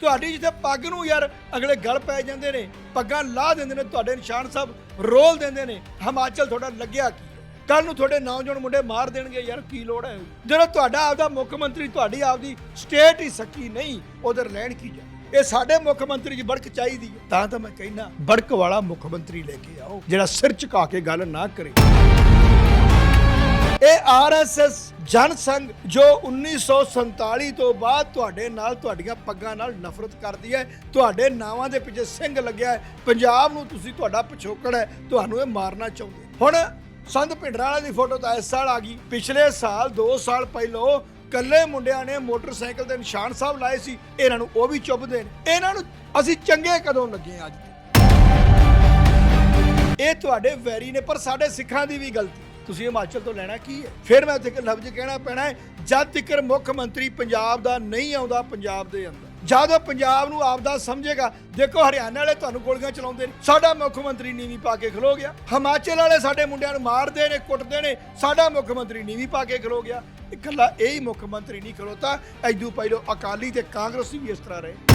ਤੁਹਾਡੀ ਜਿੱਥੇ ਪੱਗ ਨੂੰ ਯਾਰ ਅਗਲੇ ਗਲ ਪੈ ਜਾਂਦੇ ਨੇ, ਪੱਗਾਂ ਲਾ ਦਿੰਦੇ ਨੇ ਤੁਹਾਡੇ ਨਿਸ਼ਾਨ ਸਾਹਿਬ, ਰੋਲ ਦਿੰਦੇ ਨੇ, ਹਿਮਾਚਲ ਤੁਹਾਡਾ ਲੱਗਿਆ ਕੀ ਕੱਲ ਨੂੰ ਤੁਹਾਡੇ ਨੌਜਵਾਨ ਮੁੰਡੇ ਮਾਰ ਦੇਣਗੇ, ਯਾਰ ਕੀ ਲੋੜ ਹੈ? ਜਦੋਂ ਤੁਹਾਡਾ ਆਪਦਾ ਮੁੱਖ ਮੰਤਰੀ, ਤੁਹਾਡੀ ਆਪਦੀ ਸਟੇਟ ਹੀ ਸੱਕੀ ਨਹੀਂ, ਉਧਰ ਲੈਣ ਕੀ ਜਾ? ਇਹ ਸਾਡੇ ਮੁੱਖ ਮੰਤਰੀ ਜੀ ਬੜਕ ਚਾਹੀਦੀ ਹੈ। ਤਾਂ ਤਾਂ ਮੈਂ ਕਹਿੰਦਾ, ਬੜਕ ਵਾਲਾ ਮੁੱਖ ਮੰਤਰੀ ਲੈ ਕੇ ਆਓ, ਜਿਹੜਾ ਸਿਰ ਝੁਕਾ ਕੇ ਗੱਲ ਨਾ ਕਰੇ। ਇਹ ਆਰਐਸਐਸ ਜਨ ਸੰਘ ਜੋ 1947 ਤੋਂ ਬਾਅਦ ਤੁਹਾਡੇ ਨਾਲ ਤੁਹਾਡੀਆਂ ਪੱਗਾਂ ਨਾਲ ਨਫ਼ਰਤ ਕਰਦੀ ਹੈ, ਤੁਹਾਡੇ ਨਾਵਾਂ ਦੇ ਪਿੱਛੇ ਸਿੰਘ ਲੱਗਿਆ ਹੈ, ਪੰਜਾਬ ਨੂੰ ਤੁਸੀਂ ਤੁਹਾਡਾ ਪਿਛੋਕੜ ਹੈ, ਤੁਹਾਨੂੰ ਇਹ ਮਾਰਨਾ ਚਾਹੁੰਦੇ ਹੁਣ ਸੰਤ ਭਿੰਡਰਾਂ ਦੀ ਫੋਟੋ ਤਾਂ ਇਸ ਸਾਲ ਆ ਗਈ। ਪਿਛਲੇ ਸਾਲ 2 ਸਾਲ ਪਹਿਲਾਂ ਕੱਲੇ ਮੁੰਡਿਆਂ ਨੇ ਮੋਟਰਸਾਈਕਲ ਦੇ ਨਿਸ਼ਾਨ ਸਾਹਿਬ ਲਾਏ ਸੀ, ਇਹਨਾਂ ਨੂੰ ਉਹ ਵੀ ਚੁੱਭਦੇ ਨੇ। ਇਹਨਾਂ ਨੂੰ ਅਸੀਂ ਚੰਗੇ ਕਦੋਂ ਲੱਗੇ ਅੱਜ ਇਹ ਤੁਹਾਡੇ ਵੈਰੀ ਨੇ, ਪਰ ਸਾਡੇ ਸਿੱਖਾਂ ਦੀ ਵੀ ਗਲਤੀ ਤੁਸੀਂ ਹਿਮਾਚਲ ਤੋਂ ਲੈਣਾ ਕੀ ਹੈ? ਫਿਰ ਮੈਂ ਉੱਥੇ ਇੱਕ ਲਫ਼ਜ਼ ਕਹਿਣਾ ਪੈਣਾ ਹੈ, ਜਦ ਤੱਕ ਮੁੱਖ ਮੰਤਰੀ ਪੰਜਾਬ ਦਾ ਨਹੀਂ ਆਉਂਦਾ, ਪੰਜਾਬ ਦੇ ਅੰਦਰ। ਜਦ ਉਹ ਪੰਜਾਬ ਨੂੰ ਆਪਦਾ ਸਮਝੇਗਾ, ਦੇਖੋ ਹਰਿਆਣਾ ਵਾਲੇ ਤੁਹਾਨੂੰ ਗੋਲੀਆਂ ਚਲਾਉਂਦੇ ਨੇ, ਸਾਡਾ ਮੁੱਖ ਮੰਤਰੀ ਨੀਵੀਂ ਪਾ ਕੇ ਖਲੋ ਗਿਆ। ਹਿਮਾਚਲ ਵਾਲੇ ਸਾਡੇ ਮੁੰਡਿਆਂ ਨੂੰ ਮਾਰਦੇ ਨੇ, ਕੁੱਟਦੇ ਨੇ, ਸਾਡਾ ਮੁੱਖ ਮੰਤਰੀ ਨੀਵੀਂ ਪਾ ਕੇ ਖਲੋ ਗਿਆ। ਇਕੱਲਾ ਇਹ ਹੀ ਮੁੱਖ ਮੰਤਰੀ ਨਹੀਂ ਖਲੋਤਾ ਐਦੂ ਪਹਿਲੋ ਅਕਾਲੀ ਤੇ ਕਾਂਗਰਸੀ ਵੀ ਇਸ ਤਰ੍ਹਾਂ ਰਹੇ।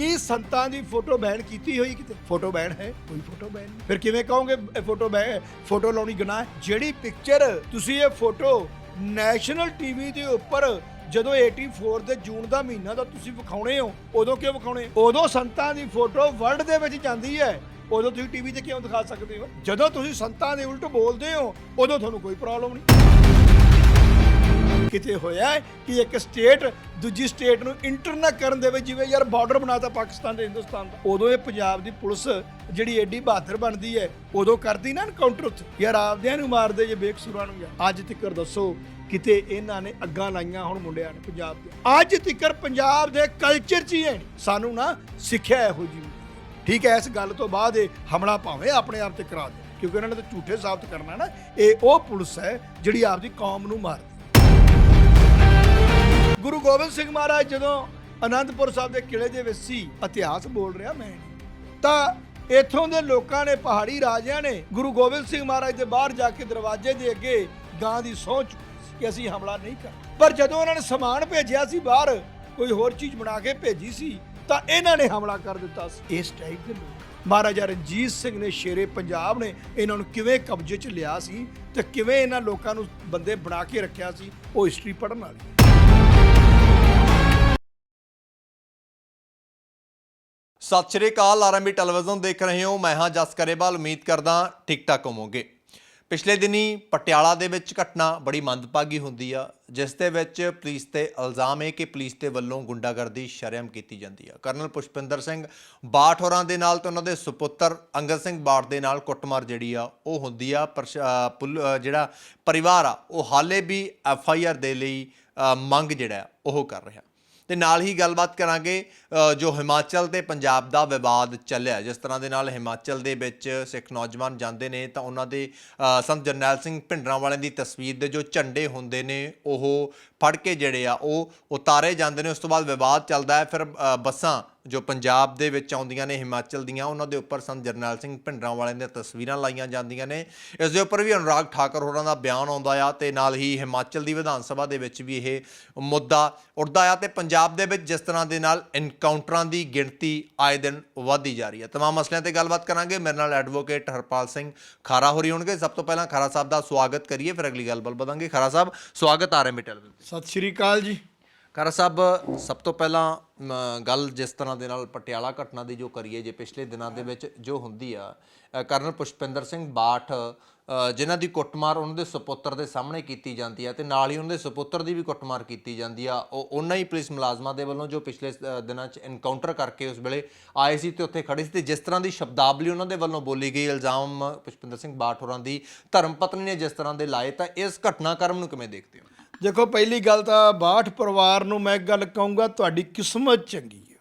ਕੀ ਸੰਤਾਂ ਦੀ ਫੋਟੋ ਬੈਨ ਕੀਤੀ ਹੋਈ ਕਿਤੇ? ਫੋਟੋ ਬੈਨ ਹੈ? ਕੋਈ ਫੋਟੋ ਬੈਨ ਨਹੀਂ। ਫਿਰ ਕਿਵੇਂ ਕਹੋਗੇ, ਇਹ ਫੋਟੋ ਬੈਨ ਫੋਟੋ ਲਾਉਣੀ ਗੁਨਾਹ ਹੈ? ਜਿਹੜੀ ਪਿਕਚਰ ਤੁਸੀਂ ਇਹ ਫੋਟੋ ਨੈਸ਼ਨਲ ਟੀਵੀ ਦੇ ਉੱਪਰ ਜਦੋਂ 84 ਦੇ ਜੂਨ ਦਾ ਮਹੀਨਾ ਦਾ ਤੁਸੀਂ ਵਿਖਾਉਣੇ ਹੋ, ਉਦੋਂ ਕਿਉਂ ਵਿਖਾਉਣੇ? ਉਦੋਂ ਸੰਤਾਂ ਦੀ ਫੋਟੋ ਵਰਲਡ ਦੇ ਵਿੱਚ ਜਾਂਦੀ ਹੈ। ਉਦੋਂ ਤੁਸੀਂ ਟੀਵੀ ਤੇ ਕਿਉਂ ਦਿਖਾ ਸਕਦੇ ਹੋ? ਜਦੋਂ ਤੁਸੀਂ ਸੰਤਾਂ ਦੇ ਉਲਟ ਬੋਲਦੇ ਹੋ, ਉਦੋਂ ਤੁਹਾਨੂੰ ਕੋਈ ਪ੍ਰੋਬਲਮ ਨਹੀਂ। ਕਿਤੇ ਹੋਇਆ ਹੈ ਕਿ ਇੱਕ ਸਟੇਟ ਦੂਜੀ ਸਟੇਟ ਨੂੰ ਇੰਟਰ ਨਾ ਕਰਨ ਦੇਵੇ ਜਿਵੇਂ ਯਾਰ ਬਾਰਡਰ ਬਣਾਤਾ ਪਾਕਿਸਤਾਨ ਤੇ ਹਿੰਦੁਸਤਾਨ ਦਾ, ਉਦੋਂ ਇਹ ਪੰਜਾਬ ਦੀ ਪੁਲਿਸ ਜਿਹੜੀ ਐਡੀ ਬਹਾਦਰ ਬਣਦੀ ਹੈ, ਉਦੋਂ ਕਰਦੀ ਨਾ ਐਨਕਾਊਂਟਰ ਉੱਥੇ। ਯਾਰ ਆਪਦਿਆਂ ਨੂੰ ਮਾਰਦੇ ਜੇ ਬੇਕਸੂਰਾਂ ਨੂੰ ਯਾਰ ਅੱਜ ਤੱਕ ਦੱਸੋ, ਕਿਤੇ ਇਹਨਾਂ ਨੇ ਅੱਗਾਂ ਲਾਈਆਂ ਹੁਣ ਮੁੰਡਿਆਂ ਨੇ ਪੰਜਾਬ ਦੇ ਅੱਜ ਤੱਕ ਪੰਜਾਬ ਦੇ ਕਲਚਰ 'ਚ ਹੀ ਹੈ ਸਾਨੂੰ ਨਾ ਸਿੱਖਿਆ ਇਹੋ ਜੀ ਠੀਕ ਹੈ, ਇਸ ਗੱਲ ਤੋਂ ਬਾਅਦ ਇਹ ਹਮਲਾ ਭਾਵੇਂ ਆਪਣੇ ਆਪ ਤੇ ਕਰਾ ਦੇ। ਕਿਉਂਕਿ ਉਹਨਾਂ ਨੇ ਤਾਂ ਝੂਠੇ ਸਾਬਤ ਕਰਨਾ ਨਾ, ਇਹ ਉਹ ਪੁਲਿਸ ਹੈ ਜਿਹੜੀ ਆਪਦੀ ਕੌਮ ਨੂੰ ਮਾਰ ਗੁਰੂ ਗੋਬਿੰਦ ਸਿੰਘ ਮਹਾਰਾਜ ਜਦੋਂ ਅਨੰਦਪੁਰ ਸਾਹਿਬ ਦੇ ਕਿਲੇ ਦੇ ਵਿੱਚ ਸੀ, ਇਤਿਹਾਸ ਬੋਲ ਰਿਹਾ ਮੈਂ। ਤਾਂ ਇੱਥੋਂ ਦੇ ਲੋਕਾਂ ਨੇ, ਪਹਾੜੀ ਰਾਜਿਆਂ ਨੇ ਗੁਰੂ ਗੋਬਿੰਦ ਸਿੰਘ ਮਹਾਰਾਜ ਦੇ ਬਾਹਰ ਜਾ ਕੇ ਦਰਵਾਜ਼ੇ ਦੇ ਅੱਗੇ ਗਾਂ ਦੀ ਸਹੁੰ ਚੁੱਕੀ ਸੀ ਕਿ ਅਸੀਂ ਹਮਲਾ ਨਹੀਂ ਕਰ ਪਰ ਜਦੋਂ ਉਹਨਾਂ ਨੇ ਸਮਾਨ ਭੇਜਿਆ ਸੀ ਬਾਹਰ, ਕੋਈ ਹੋਰ ਚੀਜ਼ ਬਣਾ ਕੇ ਭੇਜੀ ਸੀ, ਤਾਂ ਇਹਨਾਂ ਨੇ ਹਮਲਾ ਕਰ ਦਿੱਤਾ ਸੀ। ਇਸ ਟਾਈਪ ਦੇ ਲੋਕ। ਮਹਾਰਾਜਾ ਰਣਜੀਤ ਸਿੰਘ ਨੇ ਸ਼ੇਰੇ ਪੰਜਾਬ ਨੇ ਇਹਨਾਂ ਨੂੰ ਕਿਵੇਂ ਕਬਜ਼ੇ 'ਚ ਲਿਆ ਸੀ ਤੇ ਕਿਵੇਂ ਇਹਨਾਂ ਲੋਕਾਂ ਨੂੰ ਬੰਦੇ ਬਣਾ ਕੇ ਰੱਖਿਆ ਸੀ, ਉਹ ਹਿਸਟਰੀ ਪੜ੍ਹਨ ਵਾਲੀ ਸਤਿ ਸ਼੍ਰੀ ਅਕਾਲ ਆਰਐਮਬੀ ਟੈਲੀਵਿਜ਼ਨ ਦੇਖ ਰਹੇ ਹੋ। ਮੈਂ ਹਾਂ ਜਸ ਕਰੇਵਾਲ ਉਮੀਦ ਕਰਦਾ ਠੀਕ ਠਾਕ ਹੋਵੋਗੇ। ਪਿਛਲੇ ਦਿਨੀ ਪਟਿਆਲਾ ਦੇ ਵਿੱਚ ਘਟਨਾ ਬੜੀ ਮੰਦਭਾਗੀ ਹੁੰਦੀ ਆ, ਜਿਸ ਦੇ ਵਿੱਚ ਪੁਲਿਸ ਤੇ ਇਲਜ਼ਾਮ ਹੈ ਕਿ ਪੁਲਿਸ ਦੇ ਵੱਲੋਂ ਗੁੰਡਾਗਰਦੀ ਸ਼ਰਮ ਕੀਤੀ ਜਾਂਦੀ ਆ। ਕਰਨਲ ਪੁਸ਼ਪਿੰਦਰ ਸਿੰਘ ਬਾਠ ਹੋਰਾਂ ਦੇ ਨਾਲ ਤੇ ਉਹਨਾਂ ਦੇ ਸੁਪੁੱਤਰ ਅੰਗਦ ਸਿੰਘ ਬਾਠ ਦੇ ਨਾਲ ਕੁੱਟਮਾਰ ਜਿਹੜੀ ਆ, ਉਹ ਹੁੰਦੀ ਆ। ਪ੍ਰਸ਼- ਪੁਲ- ਜਿਹੜਾ ਪਰਿਵਾਰ ਆ, ਉਹ ਹਾਲੇ ਵੀ ਐਫ ਆਈ ਆਰ ਦੇ ਲਈ ਮੰਗ ਜਿਹੜਾ, ਉਹ ਕਰ ਰਿਹਾ। ਤੇ ਨਾਲ ਹੀ ਗੱਲਬਾਤ ਕਰਾਂਗੇ ਜੋ ਹਿਮਾਚਲ ਤੇ ਪੰਜਾਬ ਦਾ ਵਿਵਾਦ ਚੱਲਿਆ। ਜਿਸ ਤਰ੍ਹਾਂ ਦੇ ਨਾਲ ਹਿਮਾਚਲ ਦੇ ਵਿੱਚ ਸਿੱਖ ਨੌਜਵਾਨ ਜਾਂਦੇ ਨੇ, ਤਾਂ ਉਹਨਾਂ ਦੇ ਸੰਤ ਜਰਨੈਲ ਸਿੰਘ ਭਿੰਡਰਾਂ ਵਾਲਿਆਂ ਦੀ ਤਸਵੀਰ ਦੇ ਜੋ ਝੰਡੇ ਹੁੰਦੇ ਨੇ, ਉਹ ਫੜ ਕੇ ਜਿਹੜੇ ਆ, ਉਹ ਉਤਾਰੇ ਜਾਂਦੇ ਨੇ। ਉਸ ਤੋਂ ਬਾਅਦ ਵਿਵਾਦ ਚੱਲਦਾ ਹੈ, ਫਿਰ ਬੱਸਾਂ ਜੋ ਪੰਜਾਬ ਦੇ ਵਿੱਚ ਆਉਂਦੀਆਂ ਨੇ ਹਿਮਾਚਲ ਦੀਆਂ ਉਹਨਾਂ ਦੇ ਉੱਪਰ ਸੰਤ ਜਰਨੈਲ ਸਿੰਘ ਭਿੰਡਰਾਂ ਵਾਲਿਆਂ ਦੀਆਂ ਤਸਵੀਰਾਂ ਲਾਈਆਂ ਜਾਂਦੀਆਂ ਨੇ ਇਸ ਦੇ ਉੱਪਰ ਵੀ ਅਨੁਰਾਗ ਠਾਕਰ ਹੋਰਾਂ ਦਾ ਬਿਆਨ ਆਉਂਦਾ ਆ ਤੇ ਨਾਲ ਹੀ ਹਿਮਾਚਲ ਦੀ ਵਿਧਾਨ ਸਭਾ ਦੇ ਵਿੱਚ ਵੀ ਇਹ ਮੁੱਦਾ ਉੱਠਦਾ ਆ ਤੇ ਪੰਜਾਬ ਦੇ ਵਿੱਚ ਜਿਸ ਤਰ੍ਹਾਂ ਦੇ ਨਾਲ ਐਨਕਾਊਂਟਰਾਂ ਦੀ ਗਿਣਤੀ ਆਏ ਦਿਨ ਵਧਦੀ ਜਾ ਰਹੀ ਹੈ तमाम ਮਸਲਿਆਂ ਤੇ ਗੱਲਬਾਤ ਕਰਾਂਗੇ ਮੇਰੇ ਨਾਲ ਐਡਵੋਕੇਟ ਹਰਪਾਲ ਸਿੰਘ ਖਾਰਾ ਹੋਰੀ ਹੋਣਗੇ ਸਭ ਤੋਂ ਪਹਿਲਾਂ ਖਾਰਾ ਸਾਹਿਬ ਦਾ ਸਵਾਗਤ ਕਰੀਏ ਫਿਰ ਅਗਲੀ ਗੱਲਬਾਤ ਵਧਾਂਗੇ ਖਾਰਾ ਸਾਹਿਬ ਸਵਾਗਤ ਆ ਰਿਹਾ ਮੀ ਟੈਲੀਵਿਜ਼ਨ ਸਤਿ ਸ਼੍ਰੀ ਅਕਾਲ ਜੀ ਖਾਰਾ ਸਾਹਿਬ ਸਭ ਤੋਂ ਪਹਿਲਾਂ ਮ, ਗੱਲ ਜਿਸ ਤਰ੍ਹਾਂ ਦੇ ਨਾਲ ਪਟਿਆਲਾ ਘਟਨਾ ਦੀ ਜੋ ਕਰੀਏ ਜੇ ਪਿਛਲੇ ਦਿਨਾਂ ਦੇ ਵਿੱਚ ਜੋ ਹੁੰਦੀ ਆ ਕਰਨਲ ਪੁਸ਼ਪਿੰਦਰ ਸਿੰਘ ਬਾਠ ਜਿਨ੍ਹਾਂ ਦੀ ਕੁੱਟਮਾਰ ਉਹਨਾਂ ਦੇ ਸੁਪੁੱਤਰ ਦੇ ਸਾਹਮਣੇ ਕੀਤੀ ਜਾਂਦੀ ਆ ਤੇ ਨਾਲ ਹੀ ਉਹਨਾਂ ਦੇ ਸੁਪੁੱਤਰ ਦੀ ਵੀ ਕੁੱਟਮਾਰ ਕੀਤੀ ਜਾਂਦੀ ਆ। ਉਹ ਉਹਨਾਂ ਹੀ ਪੁਲਿਸ ਮੁਲਾਜ਼ਮਾਂ ਦੇ ਵੱਲੋਂ ਜੋ ਪਿਛਲੇ ਦਿਨਾਂ 'ਚ ਐਨਕਾਊਂਟਰ ਕਰਕੇ ਉਸ ਵੇਲੇ ਆਏ ਸੀ ਤੇ ਉੱਥੇ ਖੜੇ ਸੀ ਤੇ ਜਿਸ ਤਰ੍ਹਾਂ ਦੀ ਸ਼ਬਦਾਵਲੀ ਉਹਨਾਂ ਦੇ ਵੱਲੋਂ ਬੋਲੀ ਗਈ, ਇਲਜ਼ਾਮ ਪੁਸ਼ਪਿੰਦਰ ਸਿੰਘ ਬਾਠ ਹੋਰਾਂ ਦੀ ਧਰਮ ਪਤਨੀ ਨੇ ਜਿਸ ਤਰ੍ਹਾਂ ਦੇ ਲਾਏ ਤਾਂ ਇਸ ਘਟਨਾਕ੍ਰਮ ਨੂੰ ਕਿਵੇਂ ਦੇਖਦੇ ਹੋ? ਦੇਖੋ, ਪਹਿਲੀ ਗੱਲ ਤਾਂ ਬਾਠ ਪਰਿਵਾਰ ਨੂੰ ਮੈਂ ਇੱਕ ਗੱਲ ਕਹੂੰਗਾ, ਤੁਹਾਡੀ ਕਿਸਮਤ ਚੰਗੀ ਹੈ।